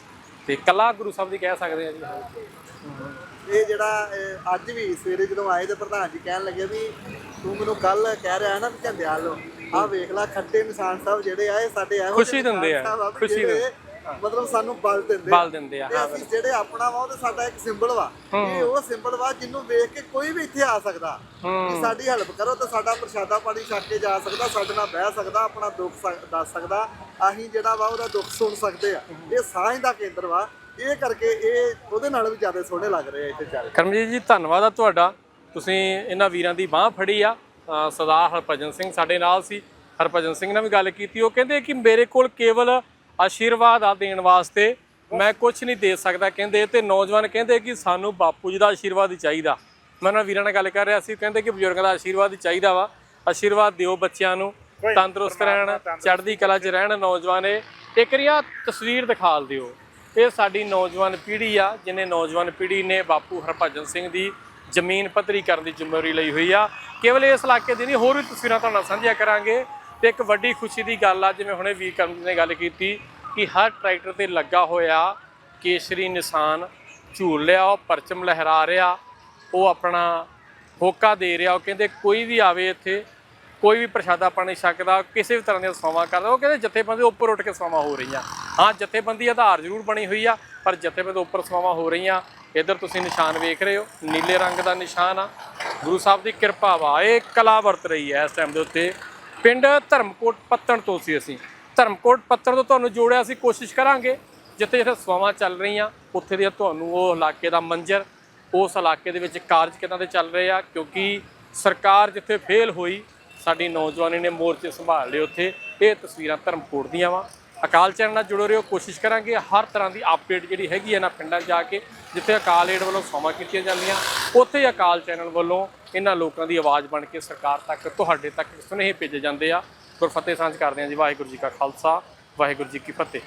ਤੇ ਕਲਾ ਗੁਰੂ ਸਾਹਿਬ ਦੀ ਕਹਿ ਸਕਦੇ ਆ ਜੀ। ਇਹ ਜਿਹੜਾ ਅੱਜ ਵੀ ਸਵੇਰੇ ਜਦੋਂ ਆਏ ਤੇ ਪ੍ਰਧਾਨ ਜੀ ਕਹਿਣ ਲੱਗੇ ਵੀ ਤੂੰ ਮੈਨੂੰ ਕੱਲ ਕਹਿ ਰਿਹਾ ਨਾ ਵੀ ਝੰਡੇ ਵਾਲੋ ਆਹ ਵੇਖ ਲੈ ਖੱਟੇ ਨਿਸ਼ਾਨ ਸਾਹਿਬ ਜਿਹੜੇ ਆ ਇਹ ਸਾਡੇ ਇਹੋ ਖੁਸ਼ੀ ਦਿੰਦੇ ਆ, ਖੁਸ਼ੀ ਜਿਹੜੇ ਮਤਲਬ ਸਾਨੂੰ ਬਲ ਦਿੰਦੇ ਬਲ ਦਿੰਦੇ ਆ ਅਸੀਂ ਜਿਹੜੇ ਆਪਣਾ ਵਾ ਉਹ ਤੇ ਸਾਡਾ ਇੱਕ ਸਿੰਬਲ ਵਾ। ਇਹ ਉਹ ਸਿੰਬਲ ਵਾ ਜਿਹਨੂੰ ਵੇਖ ਕੇ ਕੋਈ ਵੀ ਇੱਥੇ ਆ ਸਕਦਾ। ਕਿ ਸਾਡੀ ਹੈਲਪ ਕਰੋ ਤੇ ਸਾਡਾ ਪ੍ਰਸ਼ਾਦਾ ਪਾਣੀ ਛਕ ਕੇ ਜਾ ਸਕਦਾ ਸਾਡੇ ਨਾਲ ਬਹਿ ਸਕਦਾ ਆਪਣਾ ਦੁੱਖ ਦੱਸ ਸਕਦਾ। ਅਸੀਂ ਜਿਹੜਾ ਵਾ ਉਹਦਾ ਦੁੱਖ ਸੁਣ ਸਕਦੇ ਆ। ਇਹ ਸਾਂਝ ਦਾ ਕੇਂਦਰ ਵਾ। ਇਹ ਕਰਕੇ ਇਹ ਉਹਦੇ ਨਾਲ ਵੀ ਜ਼ਿਆਦਾ ਸੋਹਣੇ ਲੱਗ ਰਹੇ ਆ ਇੱਥੇ ਚੱਲ। ਕਰਮਜੀਤ ਜੀ ਧੰਨਵਾਦ ਆ ਤੁਹਾਡਾ। ਤੁਸੀਂ ਇਹਨਾਂ ਵੀਰਾਂ ਦੀ ਬਾਹ ਫੜੀ ਆ। ਸਰਦਾਰ ਹਰਭਜਨ ਸਿੰਘ ਸਾਡੇ ਨਾਲ ਸੀ। ਹਰਭਜਨ ਸਿੰਘ ਨਾਲ ਵੀ ਗੱਲ ਕੀਤੀ। ਉਹ ਕਹਿੰਦੇ ਕਿ ਮੇਰੇ ਕੋਲ ਕੇਵਲ ਆਸ਼ੀਰਵਾਦ ਆ ਦੇਣ ਵਾਸਤੇ। ਮੈਂ ਕੁਝ ਨਹੀਂ ਦੇ ਸਕਦਾ। ਕਹਿੰਦੇ ਤੇ ਨੌਜਵਾਨ ਕਹਿੰਦੇ ਕਿ ਸਾਨੂੰ ਬਾਪੂ ਜੀ ਦਾ ਆਸ਼ੀਰਵਾਦ ਹੀ ਚਾਹੀਦਾ। ਮੈਂ ਉਹਨਾਂ ਵੀਰਾਂ ਨਾਲ ਗੱਲ ਕਰ ਰਿਹਾ ਸੀ। ਕਹਿੰਦੇ ਕਿ ਬਜ਼ੁਰਗਾਂ ਦਾ ਆਸ਼ੀਰਵਾਦ ਹੀ ਚਾਹੀਦਾ ਵਾ। ਆਸ਼ੀਰਵਾਦ ਦਿਓ ਬੱਚਿਆਂ ਨੂੰ। ਤੰਦਰੁਸਤ ਰਹਿਣ ਚੜ੍ਹਦੀ ਕਲਾ 'ਚ ਰਹਿਣ ਨੌਜਵਾਨ ਇਹ। ਇੱਕ ਰਿਆ ਤਸਵੀਰ ਦਿਖਾਲ ਦਿਓ। ਇਹ ਸਾਡੀ ਨੌਜਵਾਨ ਪੀੜ੍ਹੀ ਆ ਜਿਹਨੇ ਨੌਜਵਾਨ ਪੀੜ੍ਹੀ ਨੇ ਬਾਪੂ ਹਰਭਜਨ ਸਿੰਘ ਦੀ ਜ਼ਮੀਨ ਪੱਧਰੀ ਕਰਨ ਦੀ ਜ਼ਿੰਮੇਵਾਰੀ ਲਈ ਹੋਈ ਆ। ਕੇਵਲ ਇਸ ਇਲਾਕੇ ਦੀ ਨਹੀਂ ਹੋਰ ਵੀ ਤਸਵੀਰਾਂ ਤੁਹਾਨੂੰ ਸਾਂਝੀਆਂ ਕਰਾਂਗੇ। ਤੇ ਇੱਕ ਵੱਡੀ ਖੁਸ਼ੀ ਦੀ ਗੱਲ ਆ, ਜਿਵੇਂ ਹੁਣੇ ਵੀਰ ਕਰਮ ਨੇ ਗੱਲ ਕੀਤੀ ਕਿ ਹਰ ਟਰੈਕਟਰ ਤੇ ਲੱਗਾ ਹੋਇਆ ਕੇਸਰੀ ਨਿਸ਼ਾਨ ਝੂਲ ਲਿਆ ਉਹ ਪਰਚਮ ਲਹਿਰਾ ਰਿਹਾ, ਉਹ ਆਪਣਾ ਹੋਕਾ ਦੇ ਰਿਹਾ, ਉਹ ਕਹਿੰਦੇ ਕੋਈ ਵੀ ਆਵੇ ਇੱਥੇ, ਕੋਈ ਵੀ ਪ੍ਰਸ਼ਾਦਾ ਪਾਣੀ ਛਕਦਾ ਕਿਸੇ ਵੀ ਤਰ੍ਹਾਂ ਦੀਆਂ ਸੇਵਾਵਾਂ ਕਰਦਾ, ਉਹ ਕਹਿੰਦੇ ਜਥੇਬੰਦੀ ਉੱਪਰ ਉੱਠ ਕੇ ਸੇਵਾਵਾਂ ਹੋ ਰਹੀਆਂ। ਹਾਂ, ਜਥੇਬੰਦੀ ਆਧਾਰ ਜ਼ਰੂਰ ਬਣੀ ਹੋਈ ਆ, ਪਰ ਜਥੇਬੰਦੀ ਉੱਪਰ ਸੇਵਾਵਾਂ ਹੋ ਰਹੀਆਂ। ਇੱਧਰ ਤੁਸੀਂ ਨਿਸ਼ਾਨ ਵੇਖ ਰਹੇ ਹੋ, ਨੀਲੇ ਰੰਗ ਦਾ ਨਿਸ਼ਾਨ ਆ। ਗੁਰੂ ਸਾਹਿਬ ਦੀ ਕਿਰਪਾ ਵਾ, ਇਹ ਕਲਾ ਵਰਤ ਰਹੀ ਹੈ ਇਸ ਟਾਈਮ ਦੇ ਉੱਤੇ। ਪਿੰਡ ਧਰਮਕੋਟ ਪੱਤਣ ਤੋਂ ਸੀ ਅਸੀਂ। ਧਰਮਕੋਟ ਪੱਤਣ ਤੋਂ ਤੁਹਾਨੂੰ ਜੋੜਿਆ ਅਸੀਂ, ਕੋਸ਼ਿਸ਼ ਕਰਾਂਗੇ। ਜਿੱਥੇ ਜਿੱਥੇ ਸੇਵਾਵਾਂ ਚੱਲ ਰਹੀਆਂ, ਉੱਥੇ ਦੇ ਤੁਹਾਨੂੰ ਉਹ ਇਲਾਕੇ ਦਾ ਮੰਜ਼ਰ, ਉਸ ਇਲਾਕੇ ਦੇ ਵਿੱਚ ਕਾਰਜ ਕਿੱਦਾਂ ਦੇ ਚੱਲ ਰਹੇ ਆ, ਕਿਉਂਕਿ ਸਰਕਾਰ ਜਿੱਥੇ ਫੇਲ ਹੋਈ, ਸਾਡੀ ਨੌਜਵਾਨੀ ਨੇ ਮੋਰਚੇ ਸੰਭਾਲ ਲਏ ਉੱਥੇ। ਇਹ ਤਸਵੀਰਾਂ ਧਰਮਕੋਟ ਦੀਆਂ ਵਾ। ਅਕਾਲ ਚੈਨਲ ਨਾਲ ਜੁੜੇ ਰਹੋ। ਕੋਸ਼ਿਸ਼ ਕਰਾਂਗੇ ਹਰ ਤਰ੍ਹਾਂ ਦੀ ਅਪਡੇਟ ਜਿਹੜੀ ਹੈਗੀ ਹੈ ਨਾ ਪਿੰਡਾਂ 'ਚ ਜਾ ਕੇ, ਜਿੱਥੇ ਅਕਾਲ ਏਡ ਵੱਲੋਂ ਸਮਾਂ ਕੀਤੀਆਂ ਜਾਂਦੀਆਂ, ਉੱਥੇ ਹੀ ਅਕਾਲ ਚੈਨਲ ਵੱਲੋਂ ਇਹਨਾਂ ਲੋਕਾਂ ਦੀ ਆਵਾਜ਼ ਬਣ ਕੇ ਸਰਕਾਰ ਤੱਕ, ਤੁਹਾਡੇ ਤੱਕ ਸੁਨੇਹੇ ਭੇਜੇ ਜਾਂਦੇ ਆ। ਗੁਰਫਤਿਹ ਸਾਂਝ ਕਰਦੇ ਹਾਂ ਜੀ, ਵਾਹਿਗੁਰੂ ਜੀ ਕਾ ਖਾਲਸਾ, ਵਾਹਿਗੁਰੂ ਜੀ ਕੀ ਫਤਿਹ।